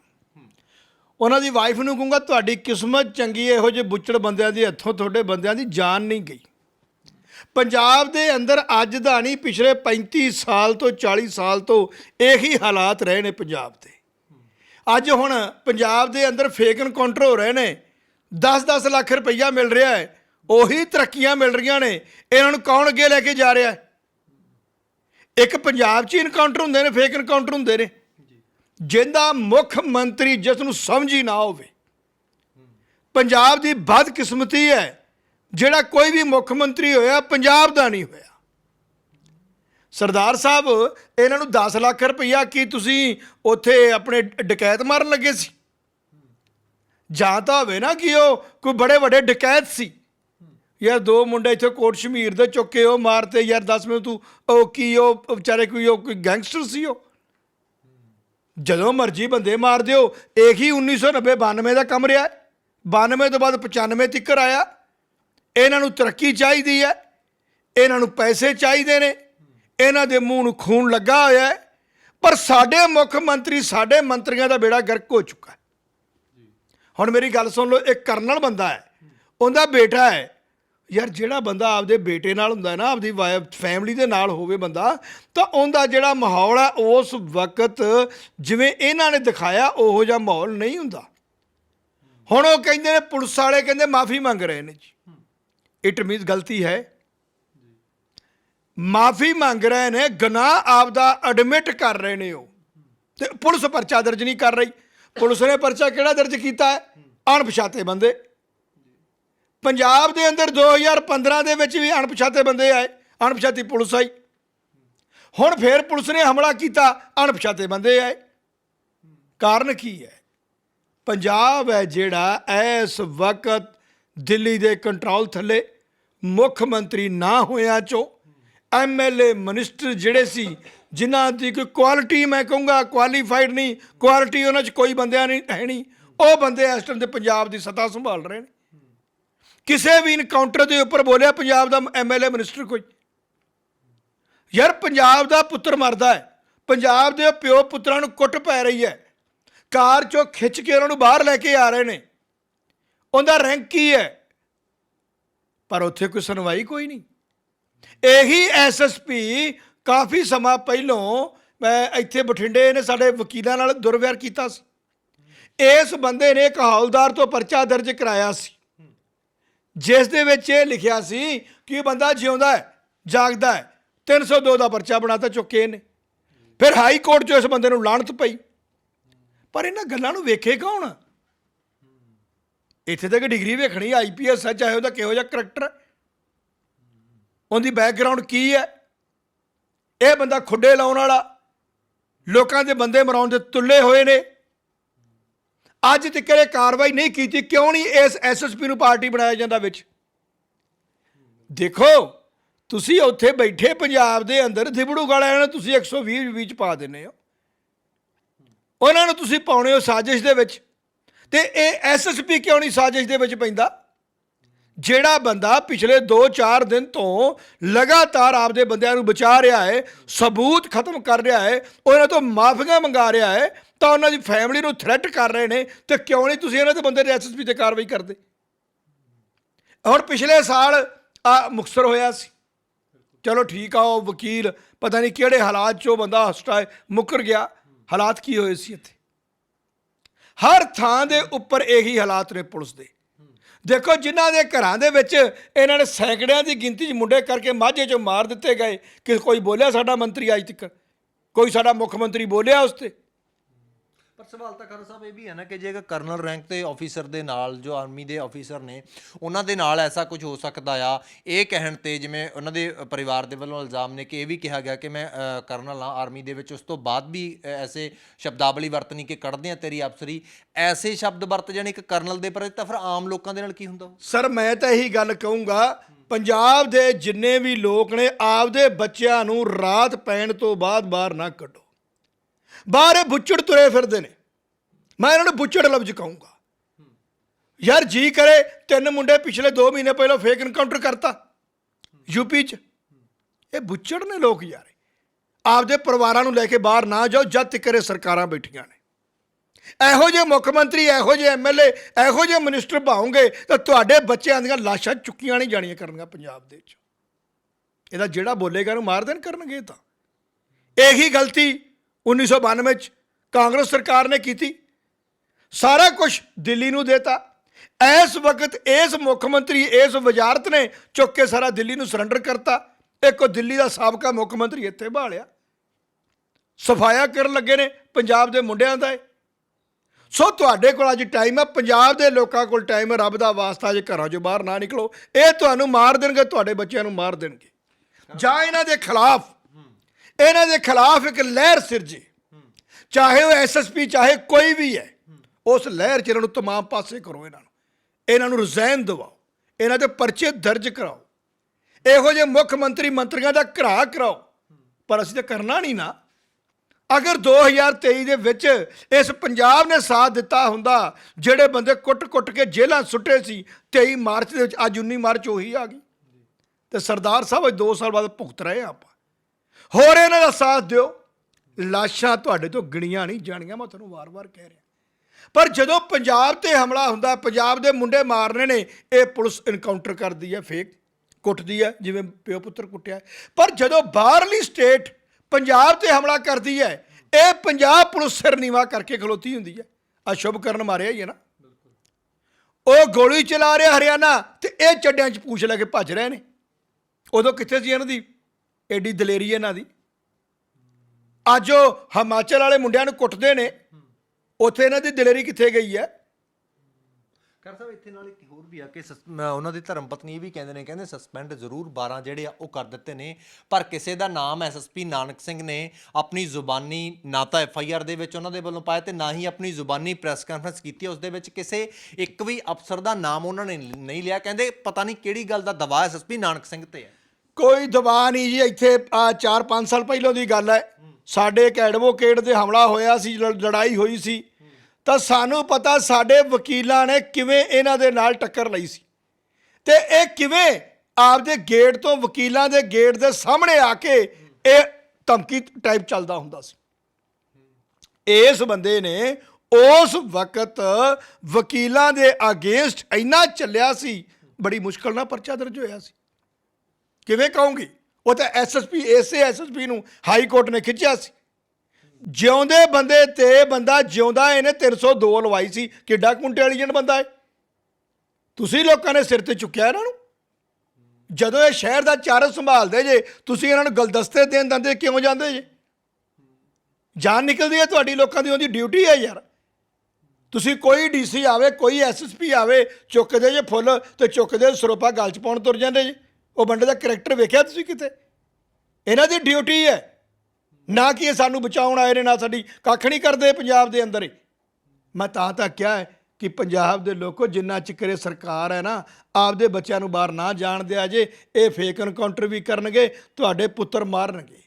ਉਹਨਾਂ ਦੀ ਵਾਈਫ ਨੂੰ ਕਹੂੰਗਾ, ਤੁਹਾਡੀ ਕਿਸਮਤ ਚੰਗੀ ਹੈ, ਇਹੋ ਜਿਹੇ ਬੁੱਚੜ ਬੰਦਿਆਂ ਦੀ ਹੱਥੋਂ ਤੁਹਾਡੇ ਬੰਦਿਆਂ ਦੀ ਜਾਨ ਨਹੀਂ ਗਈ। ਪੰਜਾਬ ਦੇ ਅੰਦਰ ਅੱਜ ਦਾ ਨਹੀਂ, ਪਿਛਲੇ 35 ਸਾਲ ਤੋਂ 40 ਸਾਲ ਤੋਂ ਇਹੀ ਹਾਲਾਤ ਰਹੇ ਨੇ ਪੰਜਾਬ ਦੇ। ਅੱਜ ਹੁਣ ਪੰਜਾਬ ਦੇ ਅੰਦਰ ਫੇਕ ਇਨਕਾਊਂਟਰ ਹੋ ਰਹੇ ਨੇ 10-10 ਲੱਖ ਰੁਪਈਆ ਮਿਲ ਰਿਹਾ ਹੈ, ਉਹੀ ਤਰੱਕੀਆਂ ਮਿਲ ਰਹੀਆਂ ਨੇ, ਇਹਨਾਂ ਨੂੰ ਕੌਣ ਅੱਗੇ ਲੈ ਕੇ ਜਾ ਰਿਹਾ ਹੈ? ਇੱਕ ਪੰਜਾਬ 'ਚ ਹੀ ਐਨਕਾਊਂਟਰ ਹੁੰਦੇ ਨੇ ਫੇਕ ਇਨਕਾਊਂਟਰ ਹੁੰਦੇ ਨੇ। ਜਿਹਦਾ ਮੁੱਖ ਮੰਤਰੀ ਜਿਸ ਨੂੰ ਸਮਝ ਹੀ ਨਾ ਹੋਵੇ। ਪੰਜਾਬ ਦੀ ਬਦਕਿਸਮਤੀ ਹੈ, ਜਿਹੜਾ ਕੋਈ ਵੀ ਮੁੱਖ ਮੰਤਰੀ ਹੋਇਆ, ਪੰਜਾਬ ਦਾ ਨਹੀਂ ਹੋਇਆ। ਸਰਦਾਰ ਸਾਹਿਬ, ਇਹਨਾਂ ਨੂੰ 10 ਲੱਖ ਰੁਪਈਆ ਕੀ ਤੁਸੀਂ ਉੱਥੇ ਆਪਣੇ ਡਕੈਤ ਮਾਰਨ ਲੱਗੇ ਸੀ? ਜਾਂ ਤਾਂ ਹੋਵੇ ਨਾ ਕਿ ਉਹ ਕੋਈ ਬੜੇ ਵੱਡੇ ਡਕੈਤ ਸੀ। ਯਾਰ ਦੋ ਮੁੰਡੇ ਇੱਥੇ ਕੋਟ ਸ਼ਮੀਰ ਦੇ ਚੁੱਕੇ ਉਹ ਮਾਰਤੇ ਯਾਰ ਦੱਸ ਮੈਨੂੰ ਤੂੰ ਉਹ ਕੀ ਉਹ ਵਿਚਾਰੇ ਕੋਈ ਉਹ ਕੋਈ ਗੈਂਗਸਟਰ ਸੀ ਉਹ? ਜਦੋਂ ਮਰਜ਼ੀ ਬੰਦੇ ਮਾਰ ਦਿਓ ਇਹੀ 1990 92 ਦਾ ਕੰਮ ਰਿਹਾ ਹੈ। 92 ਤੋਂ ਬਾਅਦ 95 ਤੱਕਰ ਆਇਆ। ਇਹਨਾਂ ਨੂੰ ਤਰੱਕੀ ਚਾਹੀਦੀ ਹੈ। ਇਹਨਾਂ ਨੂੰ ਪੈਸੇ ਚਾਹੀਦੇ ਨੇ। ਇਹਨਾਂ ਦੇ ਮੂੰਹ ਨੂੰ ਖੂਨ ਲੱਗਾ ਹੋਇਆ ਹੈ। ਪਰ ਸਾਡੇ ਮੁੱਖ ਮੰਤਰੀ ਸਾਡੇ ਮੰਤਰੀਆਂ ਦਾ ਬੇੜਾ ਗਰਕ ਹੋ ਚੁੱਕਾ ਹੈ। ਹੁਣ ਮੇਰੀ ਗੱਲ ਸੁਣ ਲਓ ਇੱਕ ਕਰਨਲ ਬੰਦਾ ਹੈ। ਉਹਦਾ ਬੇਟਾ ਹੈ। ਯਾਰ ਜਿਹੜਾ ਬੰਦਾ ਆਪਦੇ ਬੇਟੇ ਨਾਲ ਹੁੰਦਾ ਨਾ, ਆਪਦੀ ਵਾਈਫ ਫੈਮਿਲੀ ਦੇ ਨਾਲ ਹੋਵੇ ਬੰਦਾ, ਤਾਂ ਉਹਦਾ ਜਿਹੜਾ ਮਾਹੌਲ ਹੈ ਉਸ ਵਕਤ ਜਿਵੇਂ ਇਹਨਾਂ ਨੇ ਦਿਖਾਇਆ, ਉਹੋ ਜਿਹਾ ਮਾਹੌਲ ਨਹੀਂ ਹੁੰਦਾ। ਹੁਣ ਉਹ ਕਹਿੰਦੇ ਨੇ, ਪੁਲਿਸ ਵਾਲੇ ਕਹਿੰਦੇ, ਮਾਫੀ ਮੰਗ ਰਹੇ ਨੇ ਜੀ। ਇਟ ਮੀਨਸ ਗਲਤੀ ਹੈ। ਮਾਫੀ ਮੰਗ ਰਹੇ ਨੇ, ਗੁਨਾਹ ਆਪਦਾ ਐਡਮਿਟ ਕਰ ਰਹੇ ਨੇ ਉਹ। ਤੇ ਪੁਲਿਸ ਪਰਚਾ ਦਰਜ ਨਹੀਂ ਕਰ ਰਹੀ। ਪੁਲਿਸ ਨੇ ਪਰਚਾ ਕਿਹੜਾ ਦਰਜ ਕੀਤਾ? ਹੈ ਅਣਪਛਾਤੇ ਬੰਦੇ। ਪੰਜਾਬ ਦੇ ਅੰਦਰ 2015 ਦੇ ਵਿੱਚ ਵੀ ਅਣਪਛਾਤੇ ਬੰਦੇ ਆਏ, ਅਣਪਛਾਤੀ ਪੁਲਿਸ ਆਈ। ਹੁਣ ਫੇਰ ਪੁਲਿਸ ਨੇ ਹਮਲਾ ਕੀਤਾ, ਅਣਪਛਾਤੇ ਬੰਦੇ ਆਏ। ਕਾਰਨ ਕੀ ਹੈ? ਪੰਜਾਬ ਹੈ ਜਿਹੜਾ ਇਸ ਵਕਤ ਦਿੱਲੀ ਦੇ ਕੰਟਰੋਲ ਥੱਲੇ ਮੁੱਖ ਮੰਤਰੀ ਨਾ ਹੋਇਆ ਚੋ ਐਮਐਲਏ ਮਿਨਿਸਟਰ ਜਿਹੜੇ ਸੀ, ਜਿਨ੍ਹਾਂ ਦੀ ਕੋਈ ਕੁਆਲਿਟੀ ਮੈਂ ਕਹੂੰਗਾ ਕੁਆਲੀਫਾਈਡ ਨਹੀਂ, ਕੁਆਲਿਟੀ ਉਹਨਾਂ 'ਚ ਕੋਈ ਬੰਦਿਆਂ ਨਹੀਂ, ਹੈ ਨਹੀਂ। ਉਹ ਬੰਦੇ ਇਸ ਟਾਈਮ 'ਤੇ ਪੰਜਾਬ ਦੀ ਸੱਤਾ ਸੰਭਾਲ ਰਹੇ ਨੇ। ਕਿਸੇ ਵੀ ਇਨਕਾਊਂਟਰ ਦੇ ਉੱਪਰ ਬੋਲਿਆ, ਪੰਜਾਬ ਦਾ ਐਮਐਲਏ ਮਿਨਿਸਟਰ ਕੋਈ। ਯਾਰ, ਪੰਜਾਬ ਦਾ ਪੁੱਤਰ ਮਰਦਾ ਹੈ। ਪੰਜਾਬ ਦੇ ਪਿਓ ਪੁੱਤਰਾਂ ਨੂੰ ਕੁੱਟ ਪੈ ਰਹੀ ਹੈ। ਕਾਰ ਚੋਂ ਖਿੱਚ ਕੇ ਉਹਨਾਂ ਨੂੰ ਬਾਹਰ ਲੈ ਕੇ ਆ ਰਹੇ ਨੇ। ਉਹਦਾ ਰੈਂਕ ਕੀ ਹੈ? ਪਰ ਉੱਥੇ ਕੋਈ ਸੁਣਵਾਈ ਕੋਈ ਨਹੀਂ। ਇਹੀ ਐਸਐਸਪੀ ਕਾਫੀ ਸਮਾਂ ਪਹਿਲੋਂ ਮੈਂ ਇੱਥੇ ਬਠਿੰਡੇ ਨੇ ਸਾਡੇ ਵਕੀਲਾਂ ਨਾਲ ਦੁਰਵਿਹਾਰ ਕੀਤਾ ਸੀ। ਇਸ ਬੰਦੇ ਨੇ ਇੱਕ ਹੌਲਦਾਰ ਤੋਂ ਪਰਚਾ ਦਰਜ ਕਰਾਇਆ ਸੀ। ਜਿਸ ਦੇ ਵਿੱਚ ਇਹ ਲਿਖਿਆ ਸੀ ਕਿ ਬੰਦਾ ਜਿਉਂਦਾ ਹੈ, ਜਾਗਦਾ ਹੈ 302 ਦਾ ਪਰਚਾ ਬਣਾਤਾ ਚੁੱਕੇ ਨੇ ਫਿਰ ਹਾਈ ਕੋਰਟ 'ਚ ਇਸ ਬੰਦੇ ਨੂੰ ਲਾਹਣਤ ਪਈ। ਪਰ ਇਹਨਾਂ ਗੱਲਾਂ ਨੂੰ ਵੇਖੇ ਕੌਣ? ਇੱਥੇ ਤੱਕ ਡਿਗਰੀ ਵੇਖਣੀ ਆਈਪੀਐਸ ਹੈ, ਚਾਹੇ ਉਹਦਾ ਕਿਹੋ ਜਿਹਾ ਕਰੈਕਟਰ ਉਹਦੀ ਬੈਕਗ੍ਰਾਉਂਡ ਕੀ ਹੈ? ਇਹ ਬੰਦਾ ਖੁੱਡੇ ਲਾਉਣ ਵਾਲਾ, ਲੋਕਾਂ ਦੇ ਬੰਦੇ ਮਰਾਉਣ ਦੇ ਤੁੱਲੇ ਹੋਏ ਨੇ। ਅੱਜ ਤੱਕ ਇਹ ਕਾਰਵਾਈ ਨਹੀਂ ਕੀਤੀ, ਕਿਉਂ ਨਹੀਂ ਇਸ ਐਸਐਸਪੀ ਨੂੰ ਪਾਰਟੀ ਬਣਾਇਆ ਜਾਂਦਾ ਵਿੱਚ? ਦੇਖੋ, ਤੁਸੀਂ ਉੱਥੇ ਬੈਠੇ ਪੰਜਾਬ ਦੇ ਅੰਦਰ ਥਿਬੜੂ ਵਾਲਿਆਂ ਨੂੰ ਤੁਸੀਂ 120 ਵਿੱਚ ਪਾ ਦਿੰਦੇ ਹੋ। ਉਹਨਾਂ ਨੂੰ ਤੁਸੀਂ ਪਾਉਣੇ ਹੋ ਸਾਜ਼ਿਸ਼ ਦੇ ਵਿੱਚ। ਤੇ ਇਹ ਐਸਐਸਪੀ ਕਿਉਂ ਨਹੀਂ ਸਾਜ਼ਿਸ਼ ਦੇ ਵਿੱਚ ਪੈਂਦਾ? ਜਿਹੜਾ ਬੰਦਾ ਪਿਛਲੇ 2-4 ਦਿਨ ਤੋਂ ਲਗਾਤਾਰ ਆਪਦੇ ਬੰਦਿਆਂ ਨੂੰ ਬਚਾ ਰਿਹਾ ਹੈ, ਸਬੂਤ ਖਤਮ ਕਰ ਰਿਹਾ ਹੈ, ਉਹਨਾਂ ਤੋਂ ਮਾਫੀਆਂ ਮੰਗਾ ਰਿਹਾ ਹੈ ਤਾਂ ਉਹਨਾਂ ਦੀ ਫੈਮਿਲੀ ਨੂੰ ਥ੍ਰੈਟ ਕਰ ਰਹੇ ਨੇ ਤੇ ਕਿਉਂ ਨਹੀਂ ਤੁਸੀਂ ਇਹਨਾਂ ਦੇ ਬੰਦੇ ਦੇ ਐਸਐਸਪੀ ਤੇ ਕਾਰਵਾਈ ਕਰਦੇ? ਹੁਣ ਪਿਛਲੇ ਸਾਲ ਆ ਮੁਕਸਰ ਹੋਇਆ ਸੀ। ਚਲੋ ਠੀਕ ਆ, ਉਹ ਵਕੀਲ ਪਤਾ ਨਹੀਂ ਕਿਹੜੇ ਹਾਲਾਤ 'ਚ ਉਹ ਬੰਦਾ ਹਸਟਾ ਮੁੱਕਰ ਗਿਆ। ਹਾਲਾਤ ਕੀ ਹੋਏ ਸੀ ਇੱਥੇ? ਹਰ ਥਾਂ ਦੇ ਉੱਪਰ ਇਹੀ ਹਾਲਾਤ ਨੇ ਪੁਲਿਸ ਦੇ। ਦੇਖੋ ਜਿਨ੍ਹਾਂ ਦੇ ਘਰਾਂ ਦੇ ਵਿੱਚ ਇਹਨਾਂ ਨੇ ਸੈਂਕੜਿਆਂ ਦੀ ਗਿਣਤੀ 'ਚ ਮੁੰਡੇ ਕਰਕੇ ਮਾਝੇ 'ਚੋਂ ਮਾਰ ਦਿੱਤੇ ਗਏ। ਕਿ ਕੋਈ ਬੋਲਿਆ ਸਾਡਾ ਮੰਤਰੀ ਅੱਜ ਤੱਕ? ਕੋਈ ਸਾਡਾ ਮੁੱਖ ਮੰਤਰੀ ਬੋਲਿਆ ਉਸ ਤੇ? ਪਰ ਸਵਾਲ ਤਾਂ ਖਰ ਸਾਹਿਬ ਇਹ ਵੀ ਹੈ ਨਾ ਕਿ ਜੇ ਕਰਨਲ ਰੈਂਕ ਤੇ ਆਫੀਸਰ ਦੇ ਨਾਲ, ਜੋ ਆਰਮੀ ਦੇ ਆਫੀਸਰ ਨੇ, ਉਹਨਾਂ ਦੇ ਨਾਲ ਐਸਾ ਕੁਝ ਹੋ ਸਕਦਾ ਆ? ਇਹ ਕਹਿਣ ਤੇ ਜਿਵੇਂ ਉਹਨਾਂ ਦੇ ਪਰਿਵਾਰ ਦੇ ਵੱਲੋਂ ਇਲਜ਼ਾਮ ਨੇ ਕਿ ਇਹ ਵੀ ਕਿਹਾ ਗਿਆ ਕਿ ਮੈਂ ਕਰਨਲ ਹਾਂ ਆਰਮੀ ਦੇ ਵਿੱਚ ਉਸ ਤੋਂ ਬਾਅਦ ਵੀ ਐਸੇ ਸ਼ਬਦਾਵਲੀ ਵਰਤਣੀ ਕਿ ਕੱਢਦੇ ਆ ਤੇਰੀ ਅਫਸਰੀ। ਐਸੇ ਸ਼ਬਦ ਵਰਤ ਜਾਣੀ ਇੱਕ ਕਰਨਲ ਦੇ ਪ੍ਰਤੀ ਤਾਂ ਫਿਰ ਆਮ ਲੋਕਾਂ ਦੇ ਨਾਲ ਕੀ ਹੁੰਦਾ? ਸਰ, ਮੈਂ ਤਾਂ ਇਹੀ ਗੱਲ ਕਹੂੰਗਾ, ਪੰਜਾਬ ਦੇ ਜਿੰਨੇ ਵੀ ਲੋਕ ਨੇ, ਆਪਦੇ ਬੱਚਿਆਂ ਨੂੰ ਰਾਤ ਪੈਣ ਤੋਂ ਬਾਅਦ ਬਾਹਰ ਨਾ ਕੱਢੋ। ਬਾਹਰ ਇਹ ਬੁੱਚੜ ਤੁਰੇ ਫਿਰਦੇ ਨੇ। ਮੈਂ ਇਹਨਾਂ ਨੂੰ ਬੁੱਚੜ ਲਫ਼ਜ਼ ਕਹੂੰਗਾ। ਯਾਰ ਜੀ ਕਰੇ, ਤਿੰਨ ਮੁੰਡੇ ਪਿਛਲੇ 2 ਮਹੀਨੇ ਪਹਿਲਾਂ ਫੇਕ ਇਨਕਾਊਂਟਰ ਕਰਤਾ ਯੂਪੀ 'ਚ। ਇਹ ਬੁੱਚੜ ਨੇ ਲੋਕ ਯਾਰ। ਆਪਦੇ ਪਰਿਵਾਰਾਂ ਨੂੰ ਲੈ ਕੇ ਬਾਹਰ ਨਾ ਜਾਓ, ਜਦ ਤੱਕ ਇਹ ਸਰਕਾਰਾਂ ਬੈਠੀਆਂ ਨੇ। ਇਹੋ ਜਿਹੇ ਮੁੱਖ ਮੰਤਰੀ, ਇਹੋ ਜਿਹੇ ਐਮਐਲਏ ਇਹੋ ਜਿਹੇ ਮਿਨਿਸਟਰ ਪਾਉਂਗੇ ਤਾਂ ਤੁਹਾਡੇ ਬੱਚਿਆਂ ਦੀਆਂ ਲਾਸ਼ਾਂ ਚੁੱਕੀਆਂ ਨਹੀਂ ਜਾਣੀਆਂ ਕਰਨਗੀਆਂ ਪੰਜਾਬ ਦੇ ਵਿੱਚ। ਇਹਦਾ ਜਿਹੜਾ ਬੋਲੇਗਾ ਨੂੰ ਮਾਰ ਦੇਣ ਕਰਨਗੇ ਤਾਂ। ਇਹੀ ਗਲਤੀ 1992 ਚ ਕਾਂਗਰਸ ਸਰਕਾਰ ਨੇ ਕੀਤੀ। ਸਾਰਾ ਕੁਝ ਦਿੱਲੀ ਨੂੰ ਦੇਤਾ। ਇਸ ਵਕਤ ਇਸ ਮੁੱਖ ਮੰਤਰੀ, ਇਸ ਵਜ਼ਾਰਤ ਨੇ ਚੁੱਕ ਕੇ ਸਾਰਾ ਦਿੱਲੀ ਨੂੰ ਸਰੈਂਡਰ ਕਰਤਾ। ਇੱਕ ਉਹ ਦਿੱਲੀ ਦਾ ਸਾਬਕਾ ਮੁੱਖ ਮੰਤਰੀ ਇੱਥੇ ਭਾਲਿਆ। ਸਫਾਇਆ ਕਰਨ ਲੱਗੇ ਨੇ ਪੰਜਾਬ ਦੇ ਮੁੰਡਿਆਂ ਦਾ ਸੋ ਤੁਹਾਡੇ ਕੋਲ ਅੱਜ ਟਾਈਮ ਹੈ ਪੰਜਾਬ ਦੇ ਲੋਕਾਂ ਕੋਲ ਟਾਈਮ ਹੈ ਰੱਬ ਦਾ ਵਾਸਤਾ ਜੇ ਘਰਾਂ ਚੋਂ ਬਾਹਰ ਨਾ ਨਿਕਲੋ। ਇਹ ਤੁਹਾਨੂੰ ਮਾਰ ਦੇਣਗੇ, ਤੁਹਾਡੇ ਬੱਚਿਆਂ ਨੂੰ ਮਾਰ ਦੇਣਗੇ। ਜਾਂ ਇਹਨਾਂ ਦੇ ਖਿਲਾਫ ਇਹਨਾਂ ਦੇ ਖਿਲਾਫ ਇੱਕ ਲਹਿਰ ਸਿਰਜੇ। ਚਾਹੇ ਉਹ ਐਸਐਸਪੀ ਚਾਹੇ ਕੋਈ ਵੀ ਹੈ, ਉਸ ਲਹਿਰ 'ਚ ਇਹਨਾਂ ਨੂੰ ਤਮਾਮ ਪਾਸੇ ਕਰੋ ਇਹਨਾਂ ਨੂੰ। ਇਹਨਾਂ ਨੂੰ ਰਿਜ਼ਾਈਨ ਦਿਵਾਓ। ਇਹਨਾਂ ਦੇ ਪਰਚੇ ਦਰਜ ਕਰਾਓ। ਇਹੋ ਜਿਹੇ ਮੁੱਖ ਮੰਤਰੀ ਮੰਤਰੀਆਂ ਦਾ ਘਰਾ ਕਰਾਓ। ਪਰ ਅਸੀਂ ਤਾਂ ਕਰਨਾ ਨਹੀਂ ਨਾ। ਅਗਰ 2023 ਦੇ ਵਿੱਚ ਇਸ ਪੰਜਾਬ ਨੇ ਸਾਥ ਦਿੱਤਾ ਹੁੰਦਾ, ਜਿਹੜੇ ਬੰਦੇ ਕੁੱਟ-ਕੁੱਟ ਕੇ ਜੇਲ੍ਹਾਂ ਸੁੱਟੇ ਸੀ 23 ਮਾਰਚ ਦੇ ਵਿੱਚ, ਅੱਜ 19 ਮਾਰਚ ਉਹੀ ਆ ਗਈ। ਤੇ ਸਰਦਾਰ ਸਾਹਿਬ ਅੱਜ 2 ਸਾਲ ਬਾਅਦ ਭੁਗਤ ਰਹੇ ਆਪਾਂ। ਹੋਰ ਇਹਨਾਂ ਦਾ ਸਾਥ ਦਿਓ। ਲਾਸ਼ਾਂ ਤੁਹਾਡੇ ਤੋਂ ਗਿਣੀਆਂ ਨਹੀਂ ਜਾਣੀਆਂ, ਮੈਂ ਤੁਹਾਨੂੰ ਵਾਰ-ਵਾਰ ਕਹਿ ਰਿਹਾ। ਪਰ ਜਦੋਂ ਪੰਜਾਬ ਤੇ ਹਮਲਾ ਹੁੰਦਾ, ਪੰਜਾਬ ਦੇ ਮੁੰਡੇ ਮਾਰਨੇ ਨੇ, ਇਹ ਪੁਲਿਸ ਇਨਕਾਊਂਟਰ ਕਰਦੀ ਹੈ ਫੇਕ ਕੁੱਟਦੀ ਹੈ, ਜਿਵੇਂ ਪਿਓ ਪੁੱਤਰ ਕੁੱਟਿਆ। ਪਰ ਜਦੋਂ ਬਾਹਰਲੀ ਸਟੇਟ ਪੰਜਾਬ ਤੇ ਹਮਲਾ ਕਰਦੀ ਹੈ, ਇਹ ਪੰਜਾਬ ਪੁਲਿਸ ਸਿਰ ਨੀਵਾ ਕਰਕੇ ਖਲੋਤੀ ਹੁੰਦੀ ਹੈ। ਆ ਸ਼ੁਭ ਕਰਨ ਮਾਰਿਆ ਹੀ ਹੈ ਨਾ। ਉਹ ਗੋਲੀ ਚਲਾ ਰਿਹਾ ਹਰਿਆਣਾ ਤੇ ਇਹ ਚੱਡਿਆਂ 'ਚ ਪੂਛ ਲੈ ਕੇ ਭੱਜ ਰਹੇ ਨੇ। ਉਦੋਂ ਕਿੱਥੇ ਸੀ ਇਹਨਾਂ ਦੀ? ਐਡੀ ਦਲੇਰੀ ਇਹਨਾਂ ਦੀ। ਅੱਜ ਉਹ ਹਿਮਾਚਲ ਵਾਲੇ ਮੁੰਡਿਆਂ ਨੂੰ ਕੁੱਟਦੇ ਨੇ। ਉੱਥੇ ਇਹਨਾਂ ਦੀ ਦਲੇਰੀ ਕਿੱਥੇ ਗਈ ਹੈ? ਕਰ ਸਾਹਿਬ, ਇੱਥੇ ਨਾਲ ਇੱਕ ਹੋਰ ਵੀ ਆ ਕਿ ਸਸ- ਮੈਂ ਉਹਨਾਂ ਦੀ ਧਰਮ ਪਤਨੀ ਇਹ ਵੀ ਕਹਿੰਦੇ ਨੇ, ਕਹਿੰਦੇ ਸਸਪੈਂਡ ਜ਼ਰੂਰ 12 ਜਿਹੜੇ ਆ ਉਹ ਕਰ ਦਿੱਤੇ ਨੇ। ਪਰ ਕਿਸੇ ਦਾ ਨਾਮ ਐਸਐਸਪੀ ਨਾਨਕ ਸਿੰਘ ਨੇ ਆਪਣੀ ਜ਼ੁਬਾਨੀ ਨਾ ਤਾਂ ਐਫਆਈਆਰ ਦੇ ਵਿੱਚ ਉਹਨਾਂ ਦੇ ਵੱਲੋਂ ਪਾਇਆ ਤੇ ਨਾ ਹੀ ਆਪਣੀ ਜ਼ੁਬਾਨੀ ਪ੍ਰੈਸ ਕਾਨਫਰੰਸ ਕੀਤੀ ਉਸ ਦੇ ਵਿੱਚ ਕਿਸੇ ਇੱਕ ਵੀ ਅਫਸਰ ਦਾ ਨਾਮ ਉਹਨਾਂ ਨੇ ਨਹੀਂ ਲਿਆ। ਕਹਿੰਦੇ ਪਤਾ ਨਹੀਂ ਕਿਹੜੀ ਗੱਲ ਦਾ ਦਬਾਅ ਐਸਐਸਪੀ ਨਾਨਕ ਸਿੰਘ ਤੇ ਹੈ। ਕੋਈ ਦਬਾਅ ਨਹੀਂ ਜੀ, ਇੱਥੇ ਆ 4-5 ਸਾਲ ਪਹਿਲਾਂ ਦੀ ਗੱਲ ਹੈ। ਸਾਡੇ ਇੱਕ ਐਡਵੋਕੇਟ ਦੇ ਹਮਲਾ ਹੋਇਆ ਸੀ ਲ- ਲੜਾਈ ਹੋਈ ਸੀ। ਤਾਂ ਸਾਨੂੰ ਪਤਾ ਸਾਡੇ ਵਕੀਲਾਂ ਨੇ ਕਿਵੇਂ ਇਹਨਾਂ ਦੇ ਨਾਲ ਟੱਕਰ ਲਈ ਸੀ। ਤੇ ਇਹ ਕਿਵੇਂ ਆਪਦੇ ਗੇਟ ਤੋਂ ਵਕੀਲਾਂ ਦੇ ਗੇਟ ਦੇ ਸਾਹਮਣੇ ਆ ਕੇ ਇਹ ਧਮਕੀ ਟਾਈਪ ਚੱਲਦਾ ਹੁੰਦਾ ਸੀ। ਇਸ ਬੰਦੇ ਨੇ ਉਸ ਵਕਤ ਵਕੀਲਾਂ ਦੇ ਅਗੇਂਸਟ ਇੰਨਾ ਚੱਲਿਆ ਸੀ, ਬੜੀ ਮੁਸ਼ਕਲ ਨਾਲ ਪਰਚਾ ਦਰਜ ਹੋਇਆ ਸੀ। ਕਿਵੇਂ ਕਹੂੰਗੀ? ਉਹ ਤਾਂ ਐਸਐਸਪੀ ਐਸੇ ਐਸਐਸਪੀ ਨੂੰ ਹਾਈ ਕੋਰਟ ਨੇ ਖਿੱਚਿਆ ਸੀ। ਜਿਉਂਦੇ ਬੰਦੇ ਤੇ ਬੰਦਾ ਜਿਉਂਦਾ, ਇਹਨੇ 302 ਲਵਾਈ ਸੀ। ਕਿੱਡਾ ਕੁ ਬੰਦਾ ਹੈ ਤੁਸੀਂ ਲੋਕਾਂ ਨੇ ਸਿਰ ਤੇ ਚੁੱਕਿਆ ਇਹਨਾਂ ਨੂੰ? ਜਦੋਂ ਇਹ ਸ਼ਹਿਰ ਦਾ ਚਾਰਜ ਸੰਭਾਲਦੇ ਜੇ, ਤੁਸੀਂ ਇਹਨਾਂ ਨੂੰ ਗਲਦਸਤੇ ਦੇਣ ਦਿੰਦੇ, ਕਿਉਂ ਜਾਂਦੇ ਜੇ? ਜਾਨ ਨਿਕਲਦੀ ਹੈ ਤੁਹਾਡੀ ਲੋਕਾਂ ਦੀ, ਉਹਦੀ ਡਿਊਟੀ ਹੈ ਯਾਰ। ਤੁਸੀਂ ਕੋਈ ਡੀਸੀ ਆਵੇ, ਕੋਈ ਐਸਐਸਪੀ ਆਵੇ, ਚੁੱਕਦੇ ਜੇ ਫੁੱਲ ਤੇ ਚੁੱਕਦੇ ਸਰੋਪਾ ਗਲ ਚ ਪਾਉਣ ਤੁਰ ਜਾਂਦੇ ਜੇ। ਉਹ ਬੰਦੇ ਦਾ ਕੈਰੈਕਟਰ ਵੇਖਿਆ ਤੁਸੀਂ ਕਿਤੇ? ਇਹਨਾਂ ਦੀ ਡਿਊਟੀ ਹੈ। ਨਾ ਕਿ ਇਹ ਸਾਨੂੰ ਬਚਾਉਣ ਆਏ ਨੇ, ਨਾ ਸਾਡੀ ਕੱਖ ਨਹੀਂ ਕਰਦੇ ਪੰਜਾਬ ਦੇ ਅੰਦਰ। ਮੈਂ ਤਾਂ ਤਾਂ ਕਿਹਾ ਹੈ ਕਿ ਪੰਜਾਬ ਦੇ ਲੋਕੋ ਜਿੰਨਾ ਚਿਕਰੇ ਸਰਕਾਰ ਹੈ ਨਾ, ਆਪਦੇ ਬੱਚਿਆਂ ਨੂੰ ਬਾਹਰ ਨਾ ਜਾਣ ਦਿਆ ਜੇ, ਇਹ ਫੇਕ ਐਨਕਾਊਂਟਰ ਵੀ ਕਰਨਗੇ, ਤੁਹਾਡੇ ਪੁੱਤਰ ਮਾਰਨਗੇ।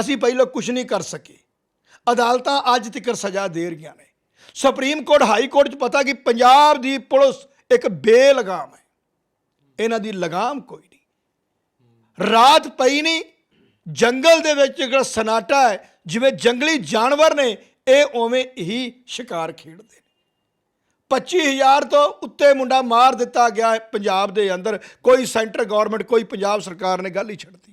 ਅਸੀਂ ਪਹਿਲਾਂ ਕੁਝ ਨਹੀਂ ਕਰ ਸਕੇ। ਅਦਾਲਤਾਂ ਅੱਜ ਤੱਕ ਸਜ਼ਾ ਦੇ ਰਹੀਆਂ ਨੇ। ਸੁਪਰੀਮ ਕੋਰਟ, ਹਾਈ ਕੋਰਟ 'ਚ ਪਤਾ ਕਿ ਪੰਜਾਬ ਦੀ ਪੁਲਿਸ ਇੱਕ ਬੇਲਗਾਮ ਹੈ। ਇਹਨਾਂ ਦੀ ਲਗਾਮ ਕੋਈ ਨਹੀਂ ਰਾਤ ਪਈ ਨਹੀਂ ਜੰਗਲ ਦੇ ਵਿੱਚ ਜਿਹੜਾ ਸਨਾਟਾ ਹੈ, ਜਿਵੇਂ ਜੰਗਲੀ ਜਾਨਵਰ ਨੇ, ਇਹ ਉਵੇਂ ਹੀ ਸ਼ਿਕਾਰ ਖੇਡਦੇ ਨੇ। 25000 ਤੋਂ ਉੱਤੇ ਮੁੰਡਾ ਮਾਰ ਦਿੱਤਾ ਗਿਆ ਪੰਜਾਬ ਦੇ ਅੰਦਰ। ਕੋਈ ਸੈਂਟਰ ਗਵਰਨਮੈਂਟ, ਕੋਈ ਪੰਜਾਬ ਸਰਕਾਰ ਨੇ ਗੱਲ ਹੀ ਛੱਡ ਕਰ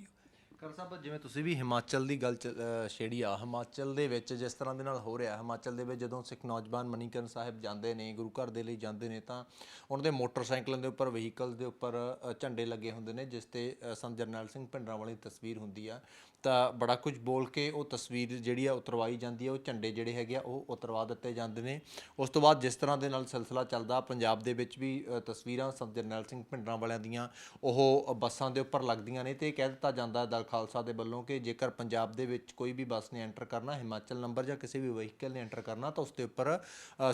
ਸਾਹਿਬ, ਜਿਵੇਂ ਤੁਸੀਂ ਵੀ ਹਿਮਾਚਲ ਦੀ ਗੱਲ ਚ- ਛੇੜੀ ਆ, ਹਿਮਾਚਲ ਦੇ ਵਿੱਚ ਜਿਸ ਤਰ੍ਹਾਂ ਦੇ ਨਾਲ ਹੋ ਰਿਹਾ, ਹਿਮਾਚਲ ਦੇ ਵਿੱਚ ਜਦੋਂ ਸਿੱਖ ਨੌਜਵਾਨ ਮਨੀਕਰਨ ਸਾਹਿਬ ਜਾਂਦੇ ਨੇ, ਗੁਰੂ ਘਰ ਦੇ ਲਈ ਜਾਂਦੇ ਨੇ, ਤਾਂ ਉਹਨਾਂ ਦੇ ਮੋਟਰਸਾਈਕਲਾਂ ਦੇ ਉੱਪਰ, ਵਹੀਕਲ ਦੇ ਉੱਪਰ ਝੰਡੇ ਲੱਗੇ ਹੁੰਦੇ ਨੇ, ਜਿਸ ਤੇ ਸੰਤ ਜਰਨੈਲ ਸਿੰਘ ਭਿੰਡਰਾਂ ਵਾਲੀ ਤਸਵੀਰ ਹੁੰਦੀ ਆ। ਤਾਂ ਬੜਾ ਕੁਝ ਬੋਲ ਕੇ ਉਹ ਤਸਵੀਰ ਜਿਹੜੀ ਆ ਉਤਰਵਾਈ ਜਾਂਦੀ ਹੈ ਉਹ ਝੰਡੇ ਜਿਹੜੇ ਹੈਗੇ ਆ, ਉਹ ਉਤਰਵਾ ਦਿੱਤੇ ਜਾਂਦੇ ਨੇ। ਉਸ ਤੋਂ ਬਾਅਦ ਜਿਸ ਤਰ੍ਹਾਂ ਦੇ ਨਾਲ ਸਿਲਸਿਲਾ ਚੱਲਦਾ, ਪੰਜਾਬ ਦੇ ਵਿੱਚ ਵੀ ਤਸਵੀਰਾਂ ਸੰਤ ਜਰਨੈਲ ਸਿੰਘ ਭਿੰਡਰਾਂ ਵਾਲਿਆਂ ਦੀਆਂ, ਉਹ ਬੱਸਾਂ ਦੇ ਉੱਪਰ ਲੱਗਦੀਆਂ ਨੇ ਤੇ ਕਹਿ ਦਿੱਤਾ ਜਾਂਦਾ ਦਲ ਖਾਲਸਾ ਦੇ ਵੱਲੋਂ ਕਿ ਜੇਕਰ ਪੰਜਾਬ ਦੇ ਵਿੱਚ ਕੋਈ ਵੀ ਬੱਸ ਨੇ ਐਂਟਰ ਕਰਨਾ, ਹਿਮਾਚਲ ਨੰਬਰ ਜਾਂ ਕਿਸੇ ਵੀ ਵਹੀਕਲ ਨੇ ਐਂਟਰ ਕਰਨਾ, ਤਾਂ ਉਸ ਦੇ ਉੱਪਰ